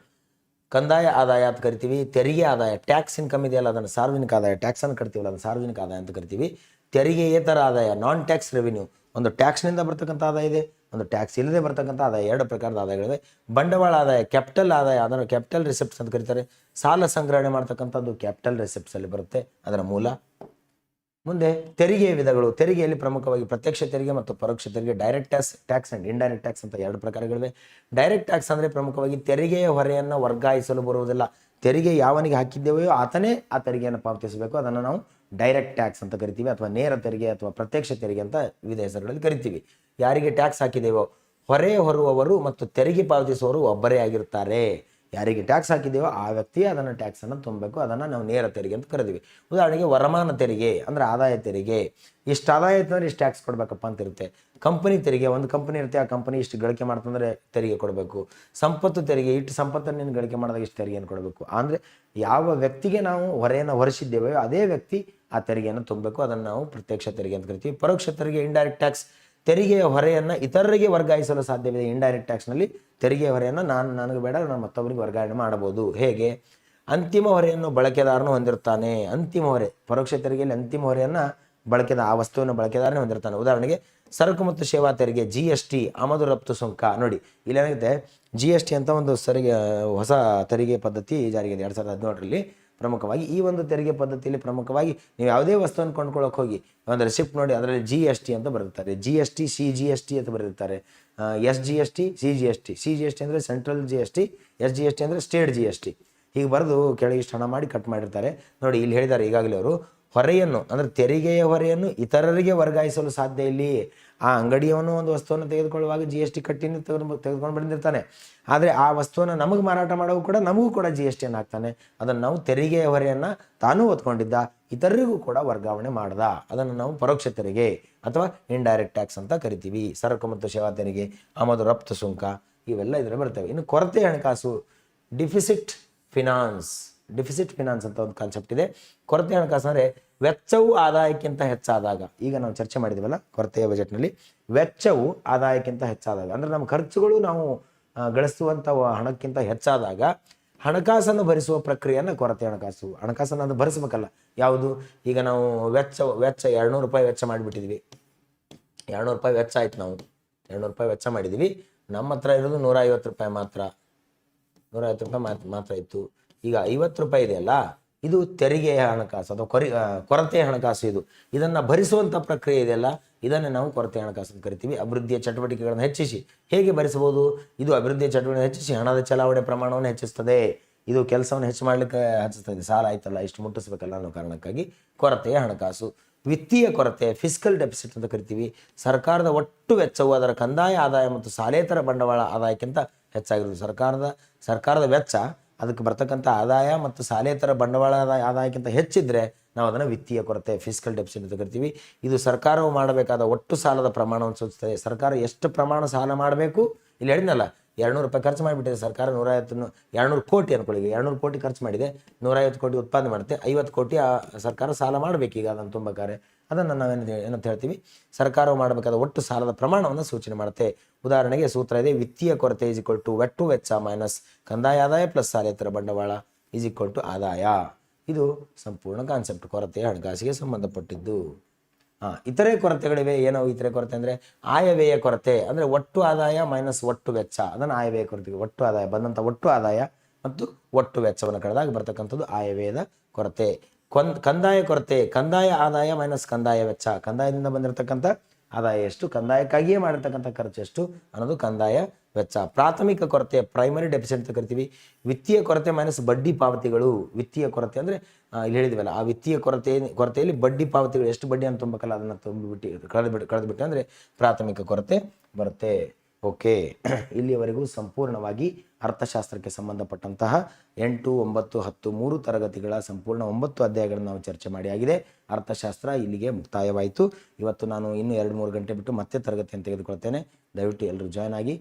ಕಂದಾಯ ಆದಾಯ ಅಂತ ಕರಿತೀವಿ, ತೆರಿಗೆ ಆದಾಯ ಟ್ಯಾಕ್ಸ್ ಇನ್ಕಮ್ ಇದೆಯಲ್ಲ, ಅದನ್ನು ಸಾರ್ವಜನಿಕ ಆದಾಯ ಟ್ಯಾಕ್ಸ್ ಅನ್ನು ಕಟ್ತೀವಲ್ಲ ಅದನ್ನು ಸಾರ್ವಜನಿಕ ಆದಾಯ ಅಂತ ಕರಿತೀವಿ. ತೆರಿಗೆಯೇತರ ಆದಾಯ ನಾನ್ ಟ್ಯಾಕ್ಸ್ ರೆವಿನ್ಯೂ ಒಂದು ಟ್ಯಾಕ್ಸ್ನಿಂದ ಬರ್ತಕ್ಕಂಥ ಆದಾಯ ಇದೆ, ಒಂದು ಟ್ಯಾಕ್ಸ್ ಇಲ್ಲದೆ ಬರ್ತಕ್ಕಂಥ ಆದಾಯ, ಎರಡು ಪ್ರಕಾರದ ಆದಾಯಗಳಿವೆ. ಬಂಡವಾಳ ಆದಾಯ, ಕ್ಯಾಪಿಟಲ್ ಆದಾಯ, ಅದನ್ನು ಕ್ಯಾಪಿಟಲ್ ರಿಸೆಪ್ಟ್ಸ್ ಅಂತ ಕರೀತಾರೆ. ಸಾಲ ಸಂಗ್ರಹಣೆ ಮಾಡ್ತಕ್ಕಂಥದ್ದು ಕ್ಯಾಪಿಟಲ್ ರಿಸೆಪ್ಟ್ಸ್ ಅಲ್ಲಿ ಬರುತ್ತೆ, ಅದರ ಮೂಲ. ಮುಂದೆ ತೆರಿಗೆ ವಿಧಗಳು, ತೆರಿಗೆಯಲ್ಲಿ ಪ್ರಮುಖವಾಗಿ ಪ್ರತ್ಯಕ್ಷ ತೆರಿಗೆ ಮತ್ತು ಪರೋಕ್ಷ ತೆರಿಗೆ, direct tax tax and indirect tax ಅಂತ ಎರಡು ಪ್ರಕಾರಗಳಿವೆ. ಡೈರೆಕ್ಟ್ ಟ್ಯಾಕ್ಸ್ ಅಂದರೆ ಪ್ರಮುಖವಾಗಿ ತೆರಿಗೆಯ ಹೊರೆಯನ್ನು ವರ್ಗಾಯಿಸಲು ಬರುವುದಿಲ್ಲ. ತೆರಿಗೆ ಯಾವನಿಗೆ ಹಾಕಿದ್ದೇವೆಯೋ ಆತನೇ ಆ ತೆರಿಗೆಯನ್ನು ಪಾವತಿಸಬೇಕು. ಅದನ್ನು ನಾವು ಡೈರೆಕ್ಟ್ ಟ್ಯಾಕ್ಸ್ ಅಂತ ಕರಿತೀವಿ ಅಥವಾ ನೇರ ತೆರಿಗೆ ಅಥವಾ ಪ್ರತ್ಯಕ್ಷ ತೆರಿಗೆ ಅಂತ ವಿವಿಧ ಹೆಸರುಗಳಲ್ಲಿ ಕರಿತೀವಿ. ಯಾರಿಗೆ ಟ್ಯಾಕ್ಸ್ ಹಾಕಿದ್ದೇವೋ ಹೊರೆ ಹೊರುವವರು ಮತ್ತು ತೆರಿಗೆ ಪಾವತಿಸುವವರು ಒಬ್ಬರೇ ಆಗಿರ್ತಾರೆ ಯಾರಿಗೆ ಟ್ಯಾಕ್ಸ್ ಹಾಕಿದ್ದೇವೋ ಆ ವ್ಯಕ್ತಿ ಅದನ್ನು ಟ್ಯಾಕ್ಸನ್ನು ತುಂಬಬೇಕು, ಅದನ್ನು ನಾವು ನೇರ ತೆರಿಗೆ ಅಂತ ಕರಿತೀವಿ ಉದಾಹರಣೆಗೆ ವರಮಾನ ತೆರಿಗೆ ಅಂದರೆ ಆದಾಯ ತೆರಿಗೆ, ಇಷ್ಟು ಆದಾಯ ಇತ್ತಂದ್ರೆ ಇಷ್ಟು ಟ್ಯಾಕ್ಸ್ ಕೊಡಬೇಕಪ್ಪ ಅಂತ ಇರುತ್ತೆ. ಕಂಪನಿ ತೆರಿಗೆ, ಒಂದು ಕಂಪನಿ ಇರುತ್ತೆ, ಆ ಕಂಪನಿ ಇಷ್ಟು ಗಳಿಕೆ ಮಾಡ್ತಂದರೆ ತೆರಿಗೆ ಕೊಡಬೇಕು. ಸಂಪತ್ತು ತೆರಿಗೆ, ಇಷ್ಟು ಸಂಪತ್ತನ್ನು ನೀನು ಗಳಿಕೆ ಮಾಡಿದಾಗ ಇಷ್ಟು ತೆರಿಗೆಯನ್ನು ಕೊಡಬೇಕು. ಅಂದರೆ ಯಾವ ವ್ಯಕ್ತಿಗೆ ನಾವು ಹೊರೆಯನ್ನು ಹೊರಿಸಿದ್ದೇವೆ ಅದೇ ವ್ಯಕ್ತಿ ಆ ತೆರಿಗೆಯನ್ನು ತುಂಬಬೇಕು, ಅದನ್ನು ನಾವು ಪ್ರತ್ಯಕ್ಷ ತೆರಿಗೆ ಅಂತ ಕರಿತೀವಿ. ಪರೋಕ್ಷ ತೆರಿಗೆ ಇಂಡೈರೆಕ್ಟ್ ಟ್ಯಾಕ್ಸ್ ತೆರಿಗೆಯ ಹೊರೆಯನ್ನು ಇತರರಿಗೆ ವರ್ಗಾಯಿಸಲು ಸಾಧ್ಯವಿದೆ ಇಂಡೈರೆಕ್ಟ್ ಟ್ಯಾಕ್ಸ್ನಲ್ಲಿ ತೆರಿಗೆಯ ಹೊರೆಯನ್ನು ನಾನು, ನನಗೆ ಬೇಡ, ನಾನು ಮತ್ತೊಬ್ಬರಿಗೆ ವರ್ಗಾವಣೆ ಮಾಡಬಹುದು. ಹೇಗೆ? ಅಂತಿಮ ಹೊರೆಯನ್ನು ಬಳಕೆದಾರನು ಹೊಂದಿರುತ್ತಾನೆ. ಅಂತಿಮ ಹೊರೆ, ಪರೋಕ್ಷ ತೆರಿಗೆಯಲ್ಲಿ ಅಂತಿಮ ಹೊರೆಯನ್ನು ಬಳಕೆದ, ಆ ವಸ್ತುವನ್ನು ಬಳಕೆದಾರನೇ ಹೊಂದಿರ್ತಾನೆ ಉದಾಹರಣೆಗೆ, ಸರಕು ಮತ್ತು ಸೇವಾ ತೆರಿಗೆ ಜಿ ಎಸ್ ಟಿ ಆಮದು ರಫ್ತು ಸುಂಕ. ನೋಡಿ ಇಲ್ಲೇನಾಗುತ್ತೆ ಜಿ ಎಸ್ ಟಿ ಅಂತ ಒಂದು ಸರಿಗೆ, ಹೊಸ ತೆರಿಗೆ ಪದ್ಧತಿ ಜಾರಿಗೆ ಇದೆ. ಎರಡು ಸಾವಿರದ ಹದಿನೇಳರಲ್ಲಿ. ಪ್ರಮುಖವಾಗಿ ಈ ಒಂದು ತೆರಿಗೆ ಪದ್ಧತಿಯಲ್ಲಿ ಪ್ರಮುಖವಾಗಿ ನೀವು ಯಾವುದೇ ವಸ್ತುವನ್ನು ಕೊಂಡ್ಕೊಳ್ಳೋಕೆ ಹೋಗಿ ಒಂದು ರೆಸಿಪ್ಟ್ ನೋಡಿ, ಅದರಲ್ಲಿ ಜಿ ಎಸ್ ಟಿ ಅಂತ ಬರೆದಿರ್ತಾರೆ. G S T C G S T ಅಂತ ಬರೆದಿರ್ತಾರೆ. S G S T C G S T C G S T ಅಂದರೆ central G S T S G S T ಅಂದರೆ state G S T ಹೀಗೆ ಬರೆದು ಕೆಳಗೆ ಇಷ್ಟು ಹಣ ಮಾಡಿ cut ಮಾಡಿರ್ತಾರೆ. ನೋಡಿ, ಇಲ್ಲಿ ಹೇಳಿದ್ದಾರೆ ಈಗಾಗಲೇ ಅವರು ಹೊರೆಯನ್ನು, ಅಂದರೆ ತೆರಿಗೆಯ ಹೊರೆಯನ್ನು ಇತರರಿಗೆ ವರ್ಗಾಯಿಸಲು ಸಾಧ್ಯ ಇಲ್ಲಿ. ಆ ಅಂಗಡಿಯವನು ಒಂದು ವಸ್ತುವನ್ನು ತೆಗೆದುಕೊಳ್ಳುವಾಗ ಜಿ ಎಸ್ ಟಿ ಕಟ್ಟಿನ ತೆಗೆದು ತೆಗೆದುಕೊಂಡು ಬಂದಿರ್ತಾನೆ. ಆದರೆ ಆ ವಸ್ತುವನ್ನು ನಮಗೆ ಮಾರಾಟ ಮಾಡೋವು ಕೂಡ ನಮಗೂ ಕೂಡ ಜಿ ಎಸ್ ಟಿಯನ್ನು ಹಾಕ್ತಾನೆ. ಅದನ್ನು ನಾವು ತೆರಿಗೆಯ ಹೊರೆಯನ್ನು ತಾನೂ ಹೊತ್ಕೊಂಡಿದ್ದ, ಇತರರಿಗೂ ಕೂಡ ವರ್ಗಾವಣೆ ಮಾಡ್ದ. ಅದನ್ನು ನಾವು ಪರೋಕ್ಷ ತೆರಿಗೆ ಅಥವಾ ಇಂಡೈರೆಕ್ಟ್ ಟ್ಯಾಕ್ಸ್ ಅಂತ ಕರಿತೀವಿ. ಸರಕು ಮತ್ತು ಸೇವಾ ತೆರಿಗೆ, ಆಮದು, ರಫ್ತು, ಸುಂಕ ಇವೆಲ್ಲ ಇದರಲ್ಲಿ ಬರ್ತವೆ. ಇನ್ನು ಕೊರತೆ ಹಣಕಾಸು ಡಿಫಿಸಿಟ್ ಫಿನಾನ್ಸ್ ಡಿಫಿಸಿಟ್ ಫಿನಾನ್ಸ್ ಅಂತ ಒಂದು ಕಾನ್ಸೆಪ್ಟ್ ಇದೆ. ಕೊರತೆ ಹಣಕಾಸು ಅಂದರೆ ವೆಚ್ಚವು ಆದಾಯಕ್ಕಿಂತ ಹೆಚ್ಚಾದಾಗ, ಈಗ ನಾವು ಚರ್ಚೆ ಮಾಡಿದ್ದೀವಲ್ಲ ಕೊರತೆಯ ಬಜೆಟ್ನಲ್ಲಿ ವೆಚ್ಚವು ಆದಾಯಕ್ಕಿಂತ ಹೆಚ್ಚಾದಾಗ, ಅಂದರೆ ನಮ್ಮ ಖರ್ಚುಗಳು ನಾವು ಗಳಿಸುವಂಥ ಹಣಕ್ಕಿಂತ ಹೆಚ್ಚಾದಾಗ ಹಣಕಾಸನ್ನು ಭರಿಸುವ ಪ್ರಕ್ರಿಯೆಯನ್ನು ಕೊರತೆ ಹಣಕಾಸು, ಹಣಕಾಸನ್ನು ಅದು ಭರಿಸ್ಬೇಕಲ್ಲ. ಯಾವುದು? ಈಗ ನಾವು ವೆಚ್ಚ ವೆಚ್ಚ ಎರಡುನೂರು ರೂಪಾಯಿ ವೆಚ್ಚ ಮಾಡಿಬಿಟ್ಟಿದ್ವಿ. ಎರಡುನೂರು ರೂಪಾಯಿ ವೆಚ್ಚ ಆಯ್ತು ನಾವು. ಎರಡುನೂರು ರೂಪಾಯಿ ವೆಚ್ಚ ಮಾಡಿದ್ದೀವಿ ನಮ್ಮ ಹತ್ರ ಇರೋದು ನೂರ ರೂಪಾಯಿ ಮಾತ್ರ. ನೂರ ಐವತ್ತು ರೂಪಾಯಿ ಮಾತ್ರ ಮಾತ್ರ ಇತ್ತು. ಈಗ ಐವತ್ತು ರೂಪಾಯಿ ಇದೆಯಲ್ಲ ಇದು ತೆರಿಗೆಯ ಹಣಕಾಸು ಅಥವಾ ಕೊರಿ ಕೊರತೆಯ ಹಣಕಾಸು ಇದು. ಇದನ್ನು ಭರಿಸುವಂಥ ಪ್ರಕ್ರಿಯೆ ಇದೆಯಲ್ಲ ಇದನ್ನು ನಾವು ಕೊರತೆ ಹಣಕಾಸು ಅಂತ ಕರಿತೀವಿ. ಅಭಿವೃದ್ಧಿಯ ಚಟುವಟಿಕೆಗಳನ್ನು ಹೆಚ್ಚಿಸಿ. ಹೇಗೆ ಭರಿಸಬಹುದು? ಇದು ಅಭಿವೃದ್ಧಿಯ ಚಟುವಟಿಕೆ ಹೆಚ್ಚಿಸಿ ಹಣದ ಚಲಾವಣೆ ಪ್ರಮಾಣವನ್ನು ಹೆಚ್ಚಿಸ್ತದೆ. ಇದು ಕೆಲಸವನ್ನು ಹೆಚ್ಚು ಮಾಡಲಿಕ್ಕೆ ಹಚ್ಚಿಸ್ತದೆ. ಸಾಲ ಆಯ್ತಲ್ಲ? ಇಷ್ಟು ಮುಟ್ಟಿಸ್ಬೇಕಲ್ಲ ಅನ್ನೋ ಕಾರಣಕ್ಕಾಗಿ ಕೊರತೆಯ ಹಣಕಾಸು. ವಿತ್ತೀಯ ಕೊರತೆ ಫಿಸಿಕಲ್ ಡೆಪಿಸಿಟ್ ಅಂತ ಕರಿತೀವಿ. ಸರ್ಕಾರದ ಒಟ್ಟು ವೆಚ್ಚವು ಅದರ ಕಂದಾಯ ಆದಾಯ ಮತ್ತು ಸಾಲೇತರ ಬಂಡವಾಳ ಆದಾಯಕ್ಕಿಂತ ಹೆಚ್ಚಾಗಿರುವುದು. ಸರ್ಕಾರದ ಸರ್ಕಾರದ ವೆಚ್ಚ ಅದಕ್ಕೆ ಬರ್ತಕ್ಕಂಥ ಆದಾಯ ಮತ್ತು ಸಾಲೇತರ ಬಂಡವಾಳ ಆದಾಯ, ಆದಾಯಕ್ಕಿಂತ ಹೆಚ್ಚಿದ್ರೆ ನಾವು ಅದನ್ನು ವಿತ್ತೀಯ ಕೊರತೆ ಫಿಸಿಕಲ್ ಡೆಪಿಸಿಟ್ ಅಂತ ಕರಿತೀವಿ. ಇದು ಸರ್ಕಾರವು ಮಾಡಬೇಕಾದ ಒಟ್ಟು ಸಾಲದ ಪ್ರಮಾಣವನ್ನು ಸೂಚಿಸ್ತದೆ ಸರ್ಕಾರ ಎಷ್ಟು ಪ್ರಮಾಣ ಸಾಲ ಮಾಡಬೇಕು? ಇಲ್ಲಿ ಹೇಳಿದ್ನಲ್ಲ ಎರಡುನೂರು ರೂಪಾಯಿ ಖರ್ಚು ಮಾಡಿಬಿಟ್ಟಿದೆ ಸರ್ಕಾರ, ನೂರೈವತ್ತು ಎರಡುನೂರು ಕೋಟಿ ಅನ್ಕೊಳ್ಳಿ ಎರಡುನೂರು ಕೋಟಿ ಖರ್ಚು ಮಾಡಿದೆ, ನೂರೈವತ್ತು ಕೋಟಿ ಉತ್ಪಾದನೆ ಮಾಡುತ್ತೆ, ಐವತ್ತು ಕೋಟಿ ಆ ಸರ್ಕಾರ ಸಾಲ ಮಾಡಬೇಕೀಗ ಅದನ್ನು ತುಂಬಬೇಕಾದ್ರೆ ಅದನ್ನು ನಾವೇನು ಏನಂತ ಹೇಳ್ತೀವಿ ಸರ್ಕಾರವು ಮಾಡಬೇಕಾದ ಒಟ್ಟು ಸಾಲದ ಪ್ರಮಾಣವನ್ನು ಸೂಚನೆ ಮಾಡುತ್ತೆ. ಉದಾಹರಣೆಗೆ ಸೂತ್ರ ಇದೆ, ವಿತ್ತೀಯ ಕೊರತೆ ಈಸ್ ಇಕ್ವಲ್ ಟು ಒಟ್ಟು ವೆಚ್ಚ ಮೈನಸ್ ಕಂದಾಯ ಆದಾಯ ಪ್ಲಸ್ ಸಾಲೇತರ ಬಂಡವಾಳ ಈಸ್ ಇಕ್ವಲ್ ಟು ಆದಾಯ. ಇದು ಸಂಪೂರ್ಣ ಕಾನ್ಸೆಪ್ಟ್ ಕೊರತೆ ಹಣಕಾಸಿಗೆ ಸಂಬಂಧಪಟ್ಟಿದ್ದು. ಇತರೆ ಕೊರತೆಗಳಿವೆ. ಏನೋ ಇತರೆ ಕೊರತೆ ಅಂದರೆ ಆಯವ್ಯಯ ಕೊರತೆ. ಅಂದರೆ ಒಟ್ಟು ಆದಾಯ ಮೈನಸ್ ಒಟ್ಟು ವೆಚ್ಚ. ಅದನ್ನು ಆಯವ್ಯಯ ಕೊರತೆ ಒಟ್ಟು ಆದಾಯ. ಬಂದಂಥ ಒಟ್ಟು ಆದಾಯ ಮತ್ತು ಒಟ್ಟು ವೆಚ್ಚವನ್ನು ಕಳೆದಾಗ ಬರ್ತಕ್ಕಂಥದ್ದು ಆಯವ್ಯಯದ ಕೊರತೆ. ಕಂದಾಯ ಕೊರತೆ. ಕಂದಾಯ ಆದಾಯ ಮೈನಸ್ ಕಂದಾಯ ವೆಚ್ಚ. ಕಂದಾಯದಿಂದ ಬಂದಿರತಕ್ಕಂಥ ಆದಾಯ ಎಷ್ಟು, ಕಂದಾಯಕ್ಕಾಗಿಯೇ ಮಾಡಿರ್ತಕ್ಕಂಥ ಖರ್ಚು ಎಷ್ಟು ಅನ್ನೋದು ಕಂದಾಯ ವೆಚ್ಚ. ಪ್ರಾಥಮಿಕ ಕೊರತೆ ಪ್ರೈಮರಿ ಡೆಫಿಸಿಟ್ ಅಂತ ಕರಿತೀವಿ. ವಿತ್ತೀಯ ಕೊರತೆ ಮೈನಸ್ ಬಡ್ಡಿ ಪಾವತಿಗಳು. ವಿತ್ತೀಯ ಕೊರತೆ ಅಂದರೆ ಇಲ್ಲಿ ಹೇಳಿದ್ವಲ್ಲ, ಆ ವಿತ್ತೀಯ ಕೊರತೆ, ಕೊರತೆಯಲ್ಲಿ ಬಡ್ಡಿ ಪಾವತಿಗಳು ಎಷ್ಟು ಬಡ್ಡಿ ಅಂತ ತುಂಬಬೇಕಲ್ಲ ಅದನ್ನು ತುಂಬಿಬಿಟ್ಟು ಕಳೆದು ಬಿಟ್ಟು ಕಳೆದು ಬಿಟ್ಟು ಅಂದರೆ ಪ್ರಾಥಮಿಕ ಕೊರತೆ ಬರುತ್ತೆ. ಓಕೆ. ಇಲ್ಲಿಯವರೆಗೂ ಸಂಪೂರ್ಣವಾಗಿ ಅರ್ಥಶಾಸ್ತ್ರಕ್ಕೆ ಸಂಬಂಧಪಟ್ಟಂತಹ ಎಂಟು, ಒಂಬತ್ತು, ಹತ್ತು, ಮೂರು ತರಗತಿಗಳ ಸಂಪೂರ್ಣ ಒಂಬತ್ತು ಅಧ್ಯಾಯಗಳನ್ನು ನಾವು ಚರ್ಚೆ ಮಾಡಿ ಆಗಿದೆ. ಅರ್ಥಶಾಸ್ತ್ರ ಇಲ್ಲಿಗೆ ಮುಕ್ತಾಯವಾಯಿತು. ಇವತ್ತು ನಾನು ಇನ್ನು ಎರಡು, ಮೂರು ಗಂಟೆ ಬಿಟ್ಟು ಮತ್ತೆ ತರಗತಿಯನ್ನು ತೆಗೆದುಕೊಳ್ತೇನೆ. ದಯವಿಟ್ಟು ಎಲ್ಲರೂ ಜಾಯ್ನ್ ಆಗಿ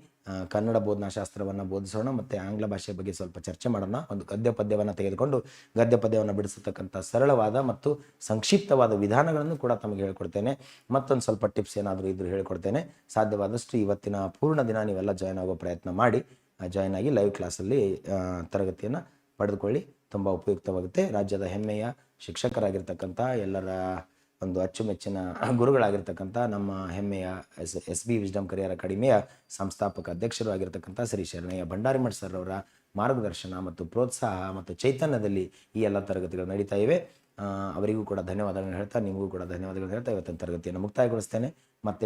ಕನ್ನಡ ಬೋಧನಾಶಾಸ್ತ್ರವನ್ನು ಬೋಧಿಸೋಣ ಮತ್ತು ಆಂಗ್ಲ ಭಾಷೆ ಬಗ್ಗೆ ಸ್ವಲ್ಪ ಚರ್ಚೆ ಮಾಡೋಣ. ಒಂದು ಗದ್ಯ ಪದ್ಯವನ್ನು ತೆಗೆದುಕೊಂಡು ಗದ್ಯ ಪದ್ಯವನ್ನು ಬಿಡಿಸತಕ್ಕಂಥ ಸರಳವಾದ ಮತ್ತು ಸಂಕ್ಷಿಪ್ತವಾದ ವಿಧಾನಗಳನ್ನು ಕೂಡ ತಮಗೆ ಹೇಳ್ಕೊಡ್ತೇನೆ. ಮತ್ತೊಂದು ಸ್ವಲ್ಪ ಟಿಪ್ಸ್ ಏನಾದರೂ ಇದ್ರೂ ಹೇಳ್ಕೊಡ್ತೇನೆ. ಸಾಧ್ಯವಾದಷ್ಟು ಇವತ್ತಿನ ಪೂರ್ಣ ದಿನ ನೀವೆಲ್ಲ ಜಾಯ್ನ್ ಆಗೋ ಪ್ರಯತ್ನ ಮಾಡಿ ಜಾಯ್ನ್ ಆಗಿ ಲೈವ್ ಕ್ಲಾಸಲ್ಲಿ ತರಗತಿಯನ್ನು ಪಡೆದುಕೊಳ್ಳಿ. ತುಂಬ ಉಪಯುಕ್ತವಾಗುತ್ತೆ. ರಾಜ್ಯದ ಹೆಮ್ಮೆಯ ಶಿಕ್ಷಕರಾಗಿರ್ತಕ್ಕಂಥ ಎಲ್ಲರ ಒಂದು ಅಚ್ಚುಮೆಚ್ಚಿನ ಗುರುಗಳಾಗಿರ್ತಕ್ಕಂಥ ನಮ್ಮ ಹೆಮ್ಮೆಯ S S B wisdom career ಅಕಾಡೆಮಿಯ ಸಂಸ್ಥಾಪಕ ಅಧ್ಯಕ್ಷರು ಆಗಿರ್ತಕ್ಕಂಥ ಶ್ರೀ ಶರಣಯ್ಯ ಭಂಡಾರಿಮಠ ಸರ್ ಅವರ ಮಾರ್ಗದರ್ಶನ ಮತ್ತು ಪ್ರೋತ್ಸಾಹ ಮತ್ತು ಚೈತನ್ಯದಲ್ಲಿ ಈ ಎಲ್ಲ ತರಗತಿಗಳು ನಡೀತಾ ಇವೆ. ಅವರಿಗೂ ಕೂಡ ಧನ್ಯವಾದಗಳನ್ನು ಹೇಳ್ತಾ, ನಿಮಗೂ ಕೂಡ ಧನ್ಯವಾದಗಳನ್ನು ಹೇಳ್ತಾ ಇವತ್ತಿನ ತರಗತಿಯನ್ನು ಮುಕ್ತಾಯಗೊಳಿಸ್ತೇನೆ. ಮತ್ತೆ